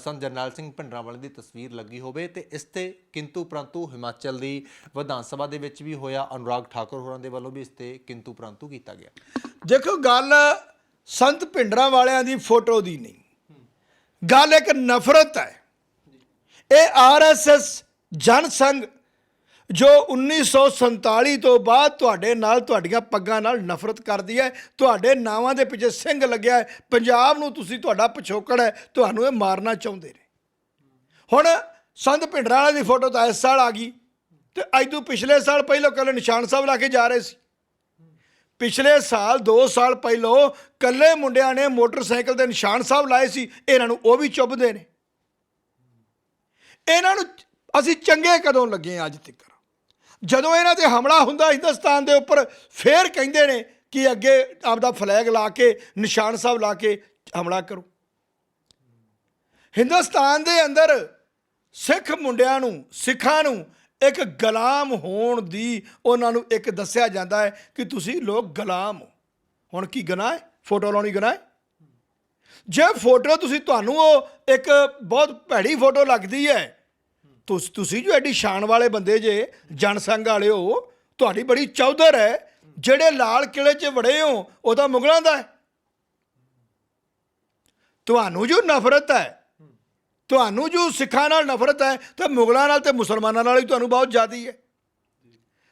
ਸੰਤ ਜਰਨੈਲ ਸਿੰਘ ਭਿੰਡਰਾਂ ਵਾਲੇ ਦੀ ਤਸਵੀਰ ਲੱਗੀ ਹੋਵੇ ਤੇ ਇਸ ਤੇ ਕਿੰਤੂ ਪ੍ਰੰਤੂ ਹਿਮਾਚਲ ਦੀ ਵਿਧਾਨ ਸਭਾ ਦੇ ਵਿੱਚ ਵੀ ਹੋਇਆ, ਅਨੁਰਾਗ ਠਾਕੁਰ ਹੋਰਾਂ ਦੇ ਵੱਲੋਂ ਵੀ ਇਸ ਤੇ ਕਿੰਤੂ ਪ੍ਰੰਤੂ ਕੀਤਾ ਗਿਆ। ਦੇਖੋ ਗੱਲ ਸੰਤ ਭਿੰਡਰਾਂ ਵਾਲਿਆਂ ਦੀ ਫੋਟੋ ਦੀ ਨਹੀਂ। ਗੱਲ ਇੱਕ ਨਫ਼ਰਤ ਹੈ। ਇਹ ਆਰਐਸਐਸ ਜਨ ਸੰਘ ਜੋ 1947 ਤੋਂ ਬਾਅਦ ਤੁਹਾਡੇ ਨਾਲ ਤੁਹਾਡੀਆਂ ਪੱਗਾਂ ਨਾਲ ਨਫ਼ਰਤ ਕਰਦੀ ਹੈ, ਤੁਹਾਡੇ ਨਾਵਾਂ ਦੇ ਪਿੱਛੇ ਸਿੰਘ ਲੱਗਿਆ ਹੈ, ਪੰਜਾਬ ਨੂੰ ਤੁਸੀਂ ਤੁਹਾਡਾ ਪਿਛੋਕੜ ਹੈ, ਤੁਹਾਨੂੰ ਇਹ ਮਾਰਨਾ ਚਾਹੁੰਦੇ ਨੇ। ਹੁਣ ਸੰਤ ਭਿੰਡਰਾਂ ਵਾਲੇ ਦੀ ਫੋਟੋ ਤਾਂ ਇਸ ਸਾਲ ਆ ਗਈ ਤੇ ਅੱਜ ਤੋਂ ਪਿਛਲੇ ਸਾਲ ਪਹਿਲਾਂ ਕੱਲ ਨਿਸ਼ਾਨ ਸਾਹਿਬ ਲਾ ਕੇ ਜਾ ਰਹੇ ਸੀ। ਪਿਛਲੇ ਸਾਲ 2 ਸਾਲ ਪਹਿਲਾਂ ਕੱਲੇ ਮੁੰਡਿਆਂ ਨੇ ਮੋਟਰਸਾਈਕਲ ਦੇ ਨਿਸ਼ਾਨ ਸਾਹਿਬ ਲਾਏ ਸੀ, ਇਹਨਾਂ ਨੂੰ ਉਹ ਵੀ ਚੁੱਭਦੇ ਨੇ। ਇਹਨਾਂ ਨੂੰ ਅਸੀਂ ਚੰਗੇ ਕਦੋਂ ਲੱਗੇ ਹਾਂ ਅੱਜ ਤੱਕ? ਜਦੋਂ ਇਹਨਾਂ ਤੇ ਹਮਲਾ ਹੁੰਦਾ ਹਿੰਦੁਸਤਾਨ ਦੇ ਉੱਪਰ, ਫੇਰ ਕਹਿੰਦੇ ਨੇ ਕਿ ਅੱਗੇ ਆਪਦਾ ਫਲੈਗ ਲਾ ਕੇ, ਨਿਸ਼ਾਨ ਸਾਹਿਬ ਲਾ ਕੇ ਹਮਲਾ ਕਰੋ। ਹਿੰਦੁਸਤਾਨ ਦੇ ਅੰਦਰ ਸਿੱਖ ਮੁੰਡਿਆਂ ਨੂੰ, ਸਿੱਖਾਂ ਨੂੰ ਇੱਕ ਗੁਲਾਮ ਹੋਣ ਦੀ ਉਹਨਾਂ ਨੂੰ ਇੱਕ ਦੱਸਿਆ ਜਾਂਦਾ ਹੈ ਕਿ ਤੁਸੀਂ ਲੋਕ ਗੁਲਾਮ ਹੋ। ਹੁਣ ਕੀ ਗੁਨਾਹ ਹੈ? ਫੋਟੋ ਲਾਉਣੀ ਗੁਨਾਹ ਹੈ? ਜੇ ਫੋਟੋ ਤੁਸੀਂ ਤੁਹਾਨੂੰ ਉਹ ਇੱਕ ਬਹੁਤ ਭੈੜੀ ਫੋਟੋ ਲੱਗਦੀ ਹੈ, ਤੁਸ, ਤੁਸੀਂ ਜੋ ਐਡੀ ਸ਼ਾਨ ਵਾਲੇ ਬੰਦੇ ਜੇ, ਜਨਸੰਘ ਵਾਲੇ ਹੋ, ਤੁਹਾਡੀ ਬੜੀ ਚੌਧਰ ਹੈ, ਜਿਹੜੇ ਲਾਲ ਕਿਲੇ 'ਚ ਵੜੇ ਹੋ, ਉਹ ਤਾਂ ਮੁਗਲਾਂ ਦਾ ਹੈ। ਤੁਹਾਨੂੰ ਜੋ ਨਫ਼ਰਤ ਹੈ ਤੁਹਾਨੂੰ ਜੋ ਸਿੱਖਾਂ ਨਾਲ ਨਫ਼ਰਤ ਹੈ, ਤਾਂ ਮੁਗਲਾਂ ਨਾਲ ਤੇ ਮੁਸਲਮਾਨਾਂ ਨਾਲ ਹੀ ਤੁਹਾਨੂੰ ਬਹੁਤ ਜ਼ਿਆਦੀ ਹੈ।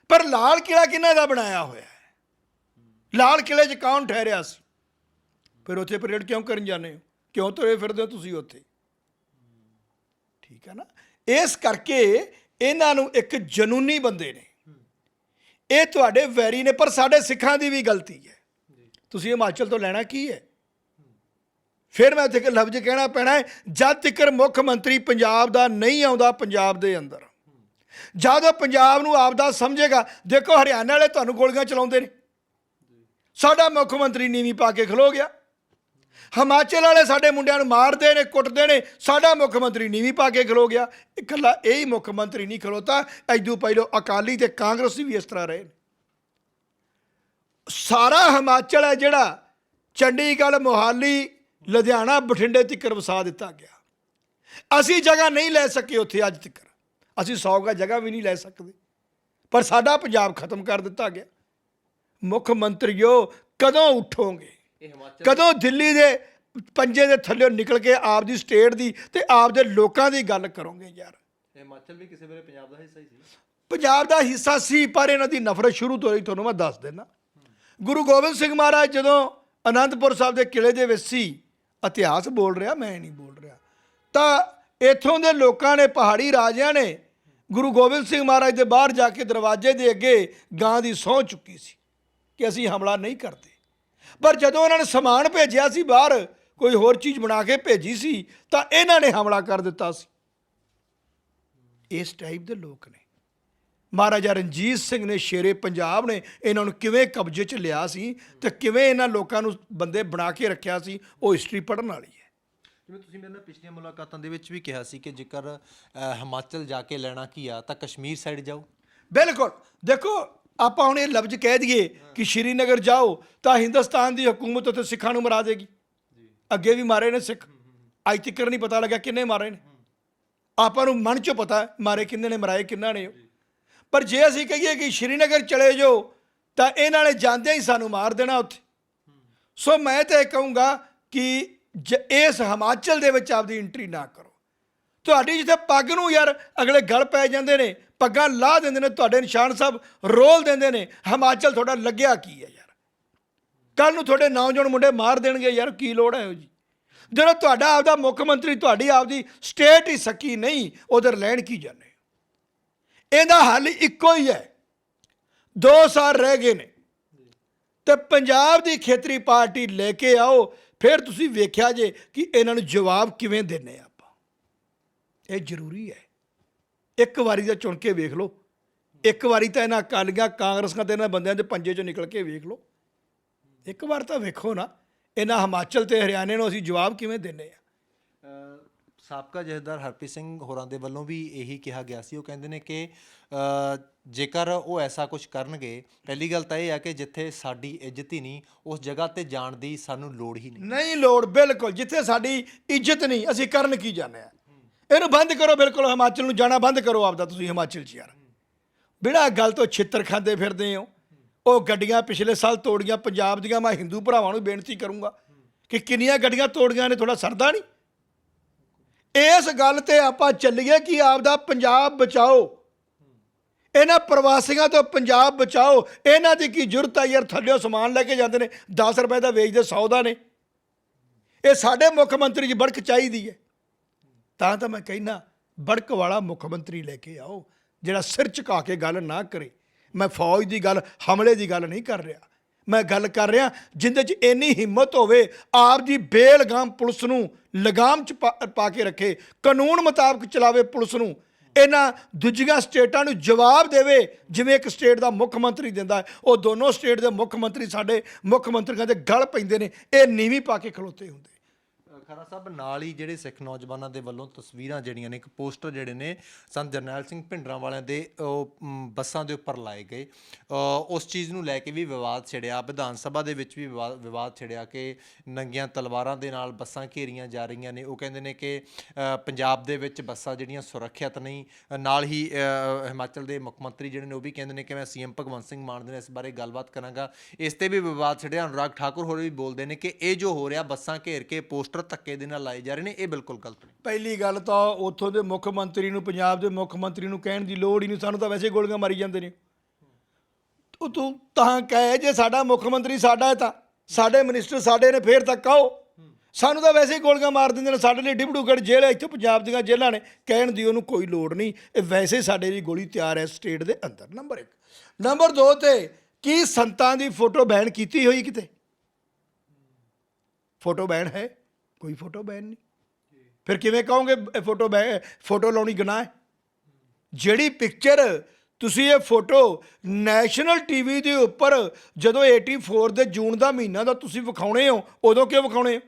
ਪਰ ਲਾਲ ਕਿਲਾ ਕਿਹਨਾਂ ਦਾ ਬਣਾਇਆ ਹੋਇਆ ਹੈ? ਲਾਲ ਕਿਲੇ 'ਚ ਕੌਣ ਠਹਿਰਿਆ ਸੀ? ਫਿਰ ਉੱਥੇ ਪਰੇਡ ਕਿਉਂ ਕਰਨ ਜਾਂਦੇ ਹੋ? ਕਿਉਂ ਤੁਰੇ ਫਿਰਦੇ ਹੋ ਤੁਸੀਂ ਉੱਥੇ? ਠੀਕ ਹੈ ਨਾ? ਇਸ ਕਰਕੇ ਇਹਨਾਂ ਨੂੰ ਇੱਕ ਜਨੂਨੀ ਬੰਦੇ ਨੇ। ਇਹ ਤੁਹਾਡੇ ਵੈਰੀ ਨੇ, ਪਰ ਸਾਡੇ ਸਿੱਖਾਂ ਦੀ ਵੀ ਗਲਤੀ ਹੈ। ਤੁਸੀਂ ਹਿਮਾਚਲ ਤੋਂ ਲੈਣਾ ਕੀ ਹੈ? ਫਿਰ ਮੈਂ ਉੱਥੇ ਇੱਕ ਲਫ਼ਜ਼ ਕਹਿਣਾ ਪੈਣਾ ਹੈ, ਜਦ ਤੱਕ ਮੁੱਖ ਮੰਤਰੀ ਪੰਜਾਬ ਦਾ ਨਹੀਂ ਆਉਂਦਾ, ਪੰਜਾਬ ਦੇ ਅੰਦਰ। ਜਦ ਉਹ ਪੰਜਾਬ ਨੂੰ ਆਪਦਾ ਸਮਝੇਗਾ, ਦੇਖੋ ਹਰਿਆਣਾ ਵਾਲੇ ਤੁਹਾਨੂੰ ਗੋਲੀਆਂ ਚਲਾਉਂਦੇ ਨੇ। ਸਾਡਾ ਮੁੱਖ ਮੰਤਰੀ ਨੀਵੀਂ ਪਾ ਕੇ ਖਲੋ ਗਿਆ। ਹਿਮਾਚਲ ਵਾਲੇ ਸਾਡੇ ਮੁੰਡਿਆਂ ਨੂੰ ਮਾਰਦੇ ਨੇ, ਕੁੱਟਦੇ ਨੇ, ਸਾਡਾ ਮੁੱਖ ਮੰਤਰੀ ਨੀਵੀਂ ਪਾ ਕੇ ਖਲੋ ਗਿਆ। ਇਕੱਲਾ ਇਹ ਹੀ ਮੁੱਖ ਮੰਤਰੀ ਨਹੀਂ ਖਲੋਤਾ ਐਦੂ ਪਹਿਲੋ ਅਕਾਲੀ ਤੇ ਕਾਂਗਰਸੀ ਵੀ ਇਸ ਤਰ੍ਹਾਂ ਰਹੇ ਨੇ। ਸਾਰਾ ਹਿਮਾਚਲ ਹੈ ਜਿਹੜਾ ਚੰਡੀਗੜ੍ਹ, ਮੋਹਾਲੀ ਲੁਧਿਆਣਾ ਬਠਿੰਡੇ ਤੱਕ ਵਸਾ ਦਿੱਤਾ ਗਿਆ। ਅਸੀਂ ਜਗ੍ਹਾ ਨਹੀਂ ਲੈ ਸਕੇ ਉੱਥੇ ਅੱਜ ਤੱਕ ਅਸੀਂ 100 ਗਾ ਜਗ੍ਹਾ ਵੀ ਨਹੀਂ ਲੈ ਸਕਦੇ। ਪਰ ਸਾਡਾ ਪੰਜਾਬ ਖਤਮ ਕਰ ਦਿੱਤਾ ਗਿਆ। ਮੁੱਖ ਮੰਤਰੀਓ ਕਦੋਂ ਉਠੋਗੇ? ਕਦੋਂ ਦਿੱਲੀ ਦੇ ਪੰਜੇ ਦੇ ਥੱਲੇ ਨਿਕਲ ਕੇ ਆਪ ਦੀ ਸਟੇਟ ਦੀ ਤੇ ਆਪ ਦੇ ਲੋਕਾਂ ਦੀ ਗੱਲ ਕਰੋਗੇ ਯਾਰ? ਹਿਮਾਚਲ ਵੀ ਕਿਸੇ ਵੇਲੇ ਪੰਜਾਬ ਦਾ ਹਿੱਸਾ ਹੀ ਸੀ। ਪੰਜਾਬ ਦਾ ਹਿੱਸਾ ਸੀ ਪਰ ਇਹਨਾਂ ਦੀ ਨਫ਼ਰਤ ਸ਼ੁਰੂ ਤੋਂ ਹੀ ਤੁਹਾਨੂੰ ਮੈਂ ਦੱਸ ਦਿੰਦਾ। ਗੁਰੂ ਗੋਬਿੰਦ ਸਿੰਘ ਮਹਾਰਾਜ ਜਦੋਂ ਅਨੰਦਪੁਰ ਸਾਹਿਬ ਦੇ ਕਿਲੇ ਦੇ ਵਿੱਚ ਸੀ ਇਤਿਹਾਸ ਬੋਲ ਰਿਹਾ, ਮੈਂ ਨਹੀਂ ਬੋਲ ਰਿਹਾ। ਤਾਂ ਇੱਥੋਂ ਦੇ ਲੋਕਾਂ ਨੇ, ਪਹਾੜੀ ਰਾਜਿਆਂ ਨੇ ਗੁਰੂ ਗੋਬਿੰਦ ਸਿੰਘ ਮਹਾਰਾਜ ਦੇ ਬਾਹਰ ਜਾ ਕੇ ਦਰਵਾਜ਼ੇ ਦੇ ਅੱਗੇ ਗਾਂ ਦੀ ਸਹੁੰ ਚੁੱਕੀ ਸੀ ਕਿ ਅਸੀਂ ਹਮਲਾ ਨਹੀਂ ਕਰਦੇ। ਪਰ ਜਦੋਂ ਉਹਨਾਂ ਨੇ ਸਮਾਨ ਭੇਜਿਆ ਸੀ ਬਾਹਰ, ਕੋਈ ਹੋਰ ਚੀਜ਼ ਬਣਾ ਕੇ ਭੇਜੀ ਸੀ, ਤਾਂ ਇਹਨਾਂ ਨੇ ਹਮਲਾ ਕਰ ਦਿੱਤਾ ਸੀ। ਇਸ ਟਾਈਪ ਦੇ ਲੋਕ ਨੇ। ਮਹਾਰਾਜਾ ਰਣਜੀਤ ਸਿੰਘ ਨੇ ਸ਼ੇਰੇ ਪੰਜਾਬ ਨੇ ਇਹਨਾਂ ਨੂੰ ਕਿਵੇਂ ਕਬਜ਼ੇ 'ਚ ਲਿਆ ਸੀ ਤੇ ਕਿਵੇਂ ਇਹਨਾਂ ਲੋਕਾਂ ਨੂੰ ਬੰਦੇ ਬਣਾ ਕੇ ਰੱਖਿਆ ਸੀ ਉਹ ਹਿਸਟਰੀ ਪੜ੍ਹਨ ਵਾਲੀ ਹੈ। ਜਿਵੇਂ ਤੁਸੀਂ ਮੇਰੇ ਨਾਲ ਪਿਛਲੀਆਂ ਮੁਲਾਕਾਤਾਂ ਦੇ ਵਿੱਚ ਵੀ ਕਿਹਾ ਸੀ ਕਿ ਜੇਕਰ ਹਿਮਾਚਲ ਜਾ ਕੇ ਲੈਣਾ ਕੀ ਆ ਤਾਂ ਕਸ਼ਮੀਰ ਸਾਈਡ ਜਾਓ। ਬਿਲਕੁਲ। ਦੇਖੋ ਆਪਾਂ ਹੁਣ ਇਹ ਲਫ਼ਜ਼ ਕਹਿ ਦਈਏ ਕਿ ਸ਼੍ਰੀਨਗਰ ਜਾਓ ਤਾਂ ਹਿੰਦੁਸਤਾਨ ਦੀ ਹਕੂਮਤ ਉੱਥੇ ਸਿੱਖਾਂ ਨੂੰ ਮਰਾ ਦੇਗੀ। ਅੱਗੇ ਵੀ ਮਾਰੇ ਨੇ ਸਿੱਖ। ਅੱਜ ਤੱਕ ਨਹੀਂ ਪਤਾ ਲੱਗਾ ਕਿੰਨੇ ਮਾਰੇ ਨੇ। ਆਪਾਂ ਨੂੰ ਮਨ 'ਚ ਪਤਾ ਮਾਰੇ ਕਿੰਨੇ ਨੇ ਮਰਾਏ ਕਿੰਨਾ ਨੇ। ਪਰ ਜੇ ਅਸੀਂ ਕਹੀਏ ਕਿ ਸ਼੍ਰੀਨਗਰ ਚਲੇ ਜਾਓ, ਤਾਂ ਇਹਨਾਂ ਨੇ ਜਾਂਦਿਆਂ ਹੀ ਸਾਨੂੰ ਮਾਰ ਦੇਣਾ ਉੱਥੇ। ਸੋ ਮੈਂ ਤਾਂ ਇਹ ਕਹੂੰਗਾ ਕਿ ਜ- ਇਸ ਹਿਮਾਚਲ ਦੇ ਵਿੱਚ ਆਪਦੀ ਐਂਟਰੀ ਨਾ ਕਰੋ। ਤੁਹਾਡੀ ਜਿੱਥੇ ਪੱਗ ਨੂੰ ਯਾਰ ਅਗਲੇ ਗਲ ਪੈ ਜਾਂਦੇ ਨੇ, ਪੱਗਾਂ ਲਾ ਦਿੰਦੇ ਨੇ, ਤੁਹਾਡੇ ਨਿਸ਼ਾਨ ਸਾਹਿਬ ਰੋਲ ਦਿੰਦੇ ਨੇ, ਹਿਮਾਚਲ ਤੁਹਾਡਾ ਲੱਗਿਆ ਕੀ ਹੈ ਯਾਰ? ਕੱਲ ਨੂੰ ਤੁਹਾਡੇ ਨੌਜਵਾਨ ਮੁੰਡੇ ਮਾਰ ਦੇਣਗੇ ਯਾਰ, ਕੀ ਲੋੜ ਹੈ ਉਹ ਜੀ ਜਦੋਂ ਤੁਹਾਡਾ ਆਪਦਾ ਮੁੱਖ ਮੰਤਰੀ, ਤੁਹਾਡੀ ਆਪਦੀ ਸਟੇਟ ਹੀ ਸਕੀ ਨਹੀਂ ਉਧਰ ਲੈਣ ਕੀ ਜਾਣੇ ਇਹਦਾ ਹੱਲ ਇੱਕੋ ਹੀ ਹੈ। 2 ਸਾਲ ਰਹਿ ਗਏ ਨੇ। ਤੇ ਪੰਜਾਬ ਦੀ ਖੇਤਰੀ ਪਾਰਟੀ ਲੈ ਕੇ ਆਓ, ਫਿਰ ਤੁਸੀਂ ਵੇਖਿਆ ਜੇ ਕਿ ਇਹਨਾਂ ਨੂੰ ਜਵਾਬ ਕਿਵੇਂ ਦੇਣੇ ਆਪਾਂ। ਇਹ ਜ਼ਰੂਰੀ ਹੈ। ਇੱਕ ਵਾਰੀ ਤਾਂ ਚੁਣ ਕੇ ਵੇਖ ਲਓ। ਇੱਕ ਵਾਰੀ ਤਾਂ ਇਹਨਾਂ ਅਕਾਲੀਆਂ ਕਾਂਗਰਸਾਂ ਤੇ ਇਹਨਾਂ ਬੰਦਿਆਂ ਦੇ ਪੰਜੇ ਚੋਂ ਨਿਕਲ ਕੇ ਵੇਖ ਲਓ। ਇੱਕ ਵਾਰ ਤਾਂ ਵੇਖੋ ਨਾ, ਇਹਨਾਂ ਹਿਮਾਚਲ ਤੇ ਹਰਿਆਣੇ ਨੂੰ ਅਸੀਂ ਜਵਾਬ ਕਿਵੇਂ ਦਿੰਨੇ ਆ। ਸਾਬਕਾ ਜਥੇਦਾਰ ਹਰਪ੍ਰੀਤ ਸਿੰਘ ਹੋਰਾਂ ਦੇ ਵੱਲੋਂ ਵੀ ਇਹੀ ਕਿਹਾ ਗਿਆ ਸੀ। ਉਹ ਕਹਿੰਦੇ ਨੇ ਕਿ ਜੇਕਰ ਉਹ ਐਸਾ ਕੁਝ ਕਰਨਗੇ, ਪਹਿਲੀ ਗੱਲ ਤਾਂ ਇਹ ਆ ਕਿ ਜਿੱਥੇ ਸਾਡੀ ਇੱਜ਼ਤ ਹੀ ਨਹੀਂ, ਉਸ ਜਗ੍ਹਾ ਤੇ ਜਾਣ ਦੀ ਸਾਨੂੰ ਲੋੜ ਹੀ ਨਹੀਂ। ਨਹੀਂ ਲੋੜ, ਬਿਲਕੁਲ, ਜਿੱਥੇ ਸਾਡੀ ਇੱਜ਼ਤ ਨਹੀਂ, ਅਸੀਂ ਕਰਨ ਕੀ ਜਾਂਦੇ ਆ ਇਹਨੂੰ ਬੰਦ ਕਰੋ, ਬਿਲਕੁਲ, ਹਿਮਾਚਲ ਨੂੰ ਜਾਣਾ ਬੰਦ ਕਰੋ ਆਪਦਾ, ਤੁਸੀਂ ਹਿਮਾਚਲ 'ਚ ਯਾਰ। ਬਿੜਾ ਗੱਲ ਤੋਂ ਛਿੱਤਰ ਖਾਂਦੇ ਫਿਰਦੇ ਹੋ। ਉਹ ਗੱਡੀਆਂ ਪਿਛਲੇ ਸਾਲ ਤੋੜੀਆਂ, ਪੰਜਾਬ ਦੀਆਂ, ਮੈਂ ਹਿੰਦੂ ਭਰਾਵਾਂ ਨੂੰ ਬੇਨਤੀ ਕਰੂੰਗਾ ਕਿ ਕਿੰਨੀਆਂ ਗੱਡੀਆਂ ਤੋੜੀਆਂ ਨੇ ਥੋੜਾ ਸਰਦਾ ਨਹੀਂ? ਇਸ ਗੱਲ ਤੇ ਆਪਾਂ ਚੱਲੀਏ ਕਿ ਆਪਦਾ ਪੰਜਾਬ ਬਚਾਓ। ਇਹਨਾਂ ਪ੍ਰਵਾਸੀਆਂ ਤੋਂ ਪੰਜਾਬ ਬਚਾਓ। ਇਹਨਾਂ ਦੀ ਕੀ ਜ਼ਰੂਰਤ ਆ ਯਾਰ? ਥੱਲਿਓ ਸਮਾਨ ਲੈ ਕੇ ਜਾਂਦੇ ਨੇ। 10 ਰੁਪਏ ਦਾ ਵੇਚਦੇ 100 ਦਾ ਨੇ। ਇਹ ਸਾਡੇ ਮੁੱਖ ਮੰਤਰੀ ਜੀ ਬੜਕ ਚਾਹੀਦੀ ਹੈ। ਤਾਂ ਤਾਂ ਮੈਂ ਕਹਿਣਾ ਬੜਕ ਵਾਲਾ ਮੁੱਖ ਮੰਤਰੀ ਲੈ ਕੇ ਆਓ। ਜਿਹੜਾ ਸਿਰ ਝੁਕਾ ਕੇ ਗੱਲ ਨਾ ਕਰੇ। ਮੈਂ ਫੌਜ ਦੀ ਗੱਲ, ਹਮਲੇ ਦੀ ਗੱਲ ਨਹੀਂ ਕਰ ਰਿਹਾ। ਮੈਂ ਗੱਲ ਕਰ ਰਿਹਾ, ਜਿੰਦੇ 'ਚ ਇੰਨੀ ਹਿੰਮਤ ਹੋਵੇ, ਆਪ ਜੀ ਬੇਲਗਾਮ ਪੁਲਿਸ ਨੂੰ ਲਗਾਮ 'ਚ ਪਾ- ਪਾ ਕੇ ਰੱਖੇ, ਕਾਨੂੰਨ ਮੁਤਾਬਕ ਚਲਾਵੇ ਪੁਲਿਸ ਨੂੰ। ਇਹਨਾਂ ਦੂਜੀਆਂ ਸਟੇਟਾਂ ਨੂੰ ਜਵਾਬ ਦੇਵੇ, ਜਿਵੇਂ ਇੱਕ ਸਟੇਟ ਦਾ ਮੁੱਖ ਮੰਤਰੀ ਦਿੰਦਾ ਉਹ ਦੋਨੋਂ ਸਟੇਟ ਦੇ ਮੁੱਖ ਮੰਤਰੀ ਸਾਡੇ ਮੁੱਖ ਮੰਤਰੀਆਂ ਦੇ ਗਲ ਪੈਂਦੇ ਨੇ, ਇਹ ਨੀਵੀਂ ਪਾ ਕੇ ਖਲੋਤੇ ਹੁੰਦੇ। ਖਰਾ ਸਾਹਿਬ ਨਾਲ ਹੀ ਜਿਹੜੇ ਸਿੱਖ ਨੌਜਵਾਨਾਂ ਦੇ ਵੱਲੋਂ ਤਸਵੀਰਾਂ ਜਿਹੜੀਆਂ ਨੇ ਇੱਕ ਪੋਸਟਰ ਜਿਹੜੇ ਨੇ ਸੰਤ ਜਰਨੈਲ ਸਿੰਘ ਭਿੰਡਰਾਂ ਵਾਲਿਆਂ ਦੇ ਉਹ, ਮ, ਬੱਸਾਂ ਦੇ ਉੱਪਰ ਲਾਏ ਗਏ। ਅ, ਉਸ ਚੀਜ਼ ਨੂੰ ਲੈ ਕੇ ਵੀ ਵਿਵਾਦ ਛਿੜਿਆ ਵਿਧਾਨ ਸਭਾ ਦੇ ਵਿੱਚ ਵੀ ਵਿਵਾ- ਵਿਵਾਦ ਛਿੜਿਆ ਕਿ ਨੰਗੀਆਂ ਤਲਵਾਰਾਂ ਦੇ ਨਾਲ ਬੱਸਾਂ ਘੇਰੀਆਂ ਜਾ ਰਹੀਆਂ ਨੇ। ਉਹ ਕਹਿੰਦੇ ਨੇ ਕਿ ਅ, ਪੰਜਾਬ ਦੇ ਵਿੱਚ ਬੱਸਾਂ ਜਿਹੜੀਆਂ ਸੁਰੱਖਿਅਤ ਨਹੀਂ ਅ, ਨਾਲ ਹੀ ਅ, ਹਿਮਾਚਲ ਦੇ ਮੁੱਖ ਮੰਤਰੀ ਜਿਹੜੇ ਨੇ ਉਹ ਵੀ ਕਹਿੰਦੇ ਨੇ ਕਿ ਮੈਂ ਸੀਐਮ ਭਗਵੰਤ ਸਿੰਘ ਮਾਨ ਦੇ ਨਾਲ ਇਸ ਬਾਰੇ ਗੱਲਬਾਤ ਕਰਾਂਗਾ। ਇਸ ਤੇ ਵੀ ਵਿਵਾਦ ਛਿੜਿਆ ਅਨੁਰਾਗ ਠਾਕੁਰ ਹੋਰ ਵੀ ਬੋਲਦੇ ਨੇ ਕਿ ਇਹ ਜੋ ਹੋ ਰਿਹਾ ਬੱਸਾਂ ਘੇਰ ਕੇ ਪੋਸਟਰ ਧੱਕੇ ਦੇ ਨਾਲ ਲਾਏ ਜਾ ਰਹੇ ਨੇ, ਇਹ ਬਿਲਕੁਲ ਗਲਤ ਨੇ। ਪਹਿਲੀ ਗੱਲ ਤਾਂ ਉੱਥੋਂ ਦੇ ਮੁੱਖ ਮੰਤਰੀ ਨੂੰ, ਪੰਜਾਬ ਦੇ ਮੁੱਖ ਮੰਤਰੀ ਨੂੰ ਕਹਿਣ ਦੀ ਲੋੜ ਹੀ ਨਹੀਂ, ਸਾਨੂੰ ਤਾਂ ਵੈਸੇ ਗੋਲੀਆਂ ਮਾਰੀ ਜਾਂਦੇ ਨੇ। ਉਹ ਤੂੰ ਤਾਂ ਕਹੇ, ਜੇ ਸਾਡਾ ਮੁੱਖ ਮੰਤਰੀ ਸਾਡਾ ਹੈ ਤਾਂ, ਸਾਡੇ ਮਿਨਿਸਟਰ ਸਾਡੇ ਨੇ, ਫੇਰ ਤਾਂ ਕਹੋ। ਸਾਨੂੰ ਤਾਂ ਵੈਸੇ ਹੀ ਗੋਲੀਆਂ ਮਾਰ ਦਿੰਦੇ ਨੇ, ਸਾਡੇ ਲਈ ਡਿਬੜੂਗੜ ਜੇਲ੍ਹ ਹੈ, ਇੱਥੇ ਪੰਜਾਬ ਦੀਆਂ ਜੇਲ੍ਹਾਂ ਨੇ, ਕਹਿਣ ਦੀ ਉਹਨੂੰ ਕੋਈ ਲੋੜ ਨਹੀਂ। ਇਹ ਵੈਸੇ ਸਾਡੇ ਲਈ ਗੋਲੀ ਤਿਆਰ ਹੈ, ਸਟੇਟ ਦੇ ਅੰਦਰ। ਨੰਬਰ 1 ਨੰਬਰ 2 ਤੇ, ਕੀ ਸੰਤਾਂ ਦੀ ਫੋਟੋ ਬੈਨ ਕੀਤੀ ਹੋਈ ਕਿਤੇ? ਫੋਟੋ ਬੈਨ ਹੈ? ਕੋਈ ਫੋਟੋ ਬੈਨ ਨਹੀਂ। ਫਿਰ ਕਿਵੇਂ ਕਹੋਗੇ ਫੋਟੋ ਬੈ ਫੋਟੋ ਲਾਉਣੀ ਗੁਨਾਹ ਹੈ? ਜਿਹੜੀ ਪਿਕਚਰ ਤੁਸੀਂ ਇਹ ਫੋਟੋ ਨੈਸ਼ਨਲ ਟੀਵੀ ਦੇ ਉੱਪਰ ਜਦੋਂ 84 ਦੇ ਜੂਨ ਦਾ ਮਹੀਨਾ ਦਾ ਤੁਸੀਂ ਵਿਖਾਉਣੇ ਹੋ ਉਦੋਂ ਕਿਉਂ ਵਿਖਾਉਣੇ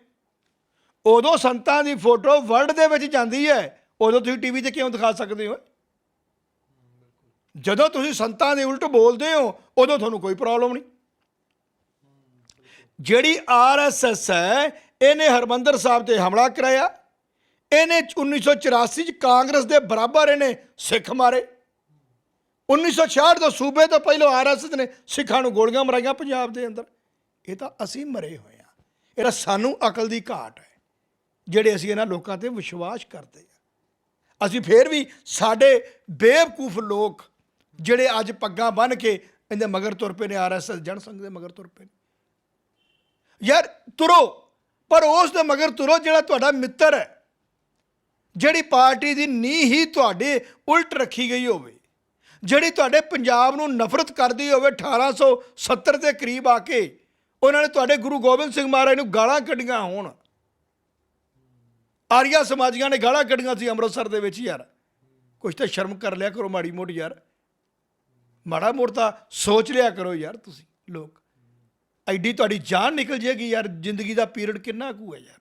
ਉਦੋਂ ਸੰਤਾਂ ਦੀ ਫੋਟੋ ਵਰਲਡ ਦੇ ਵਿੱਚ ਜਾਂਦੀ ਹੈ ਉਦੋਂ ਤੁਸੀਂ ਟੀਵੀ ਤੇ ਕਿਉਂ ਦਿਖਾ ਸਕਦੇ ਹੋ? ਜਦੋਂ ਤੁਸੀਂ ਸੰਤਾਂ ਦੇ ਉਲਟ ਬੋਲਦੇ ਹੋ ਉਦੋਂ ਤੁਹਾਨੂੰ ਕੋਈ ਪ੍ਰੋਬਲਮ ਨਹੀਂ। ਜਿਹੜੀ ਆਰਐਸਐਸ ਹੈ ਇਹਨੇ ਹਰਮੰਦਰ ਸਾਹਿਬ ਤੇ ਹਮਲਾ ਕਰਾਇਆ। ਇਹਨੇ 1984 ਚ ਕਾਂਗਰਸ ਦੇ ਬਰਾਬਰ ਇਹਨੇ ਸਿੱਖ ਮਾਰੇ। 1966 ਤੋਂ ਸੂਬੇ ਤੋਂ ਪਹਿਲਾਂ ਆਰਐਸਐਸ ਨੇ ਸਿੱਖਾਂ ਨੂੰ ਗੋਲੀਆਂ ਮਰਾਈਆਂ ਪੰਜਾਬ ਦੇ ਅੰਦਰ। ਇਹ ਤਾਂ ਅਸੀਂ ਮਰੇ ਹੋਏ ਆ ਇਹਦਾ ਸਾਨੂੰ ਅਕਲ ਦੀ ਘਾਟ ਹੈ, ਜਿਹੜੇ ਅਸੀਂ ਇਹਨਾਂ ਲੋਕਾਂ ਤੇ ਵਿਸ਼ਵਾਸ ਕਰਦੇ ਆ ਅਸੀਂ ਫੇਰ ਵੀ ਸਾਡੇ ਬੇਵਕੂਫ ਲੋਕ, ਜਿਹੜੇ ਅੱਜ ਪੱਗਾਂ ਬੰਨ ਕੇ ਇਹਦੇ ਮਗਰ ਤੁਰ ਪਏ ਨੇ ਆਰਐਸਐਸ ਜਨਸੰਘ ਦੇ ਮਗਰ ਤੁਰ ਪਏ ਨੇ। ਯਾਰ ਤੁਰੋ। ਪਰ ਉਸ ਦੇ ਮਗਰ ਤੁਰੋ, ਜਿਹੜਾ ਤੁਹਾਡਾ ਮਿੱਤਰ ਹੈ, ਜਿਹੜੀ ਪਾਰਟੀ ਦੀ ਨੀਂਹ ਹੀ ਤੁਹਾਡੇ ਉਲਟ ਰੱਖੀ ਗਈ ਹੋਵੇ, ਜਿਹੜੀ ਤੁਹਾਡੇ ਪੰਜਾਬ ਨੂੰ ਨਫ਼ਰਤ ਕਰਦੀ ਹੋਵੇ 1870 ਦੇ ਕਰੀਬ ਆ ਕੇ, ਉਹਨਾਂ ਨੇ ਤੁਹਾਡੇ ਗੁਰੂ ਗੋਬਿੰਦ ਸਿੰਘ ਮਹਾਰਾਜ ਨੂੰ ਗਾਲਾਂ ਕੱਢੀਆਂ ਹੋਣ। ਆਰੀਆ ਸਮਾਜੀਆਂ ਨੇ ਗਾਲਾਂ ਕੱਢੀਆਂ ਸੀ ਅੰਮ੍ਰਿਤਸਰ ਦੇ ਵਿੱਚ, ਯਾਰ। ਕੁਝ ਤਾਂ ਸ਼ਰਮ ਕਰ ਲਿਆ ਕਰੋ ਮਾੜੀ ਮੋਟੀ, ਯਾਰ। ਮਾੜਾ ਮੋਟਾ ਸੋਚ ਲਿਆ ਕਰੋ ਯਾਰ ਤੁਸੀਂ, ਲੋਕ। ਐਡੀ ਤੁਹਾਡੀ ਜਾਨ ਨਿਕਲ ਜੇਗੀ ਯਾਰ ਜ਼ਿੰਦਗੀ ਦਾ ਪੀਰੀਅਡ ਕਿੰਨਾ ਕੁ ਹੈ ਯਾਰ?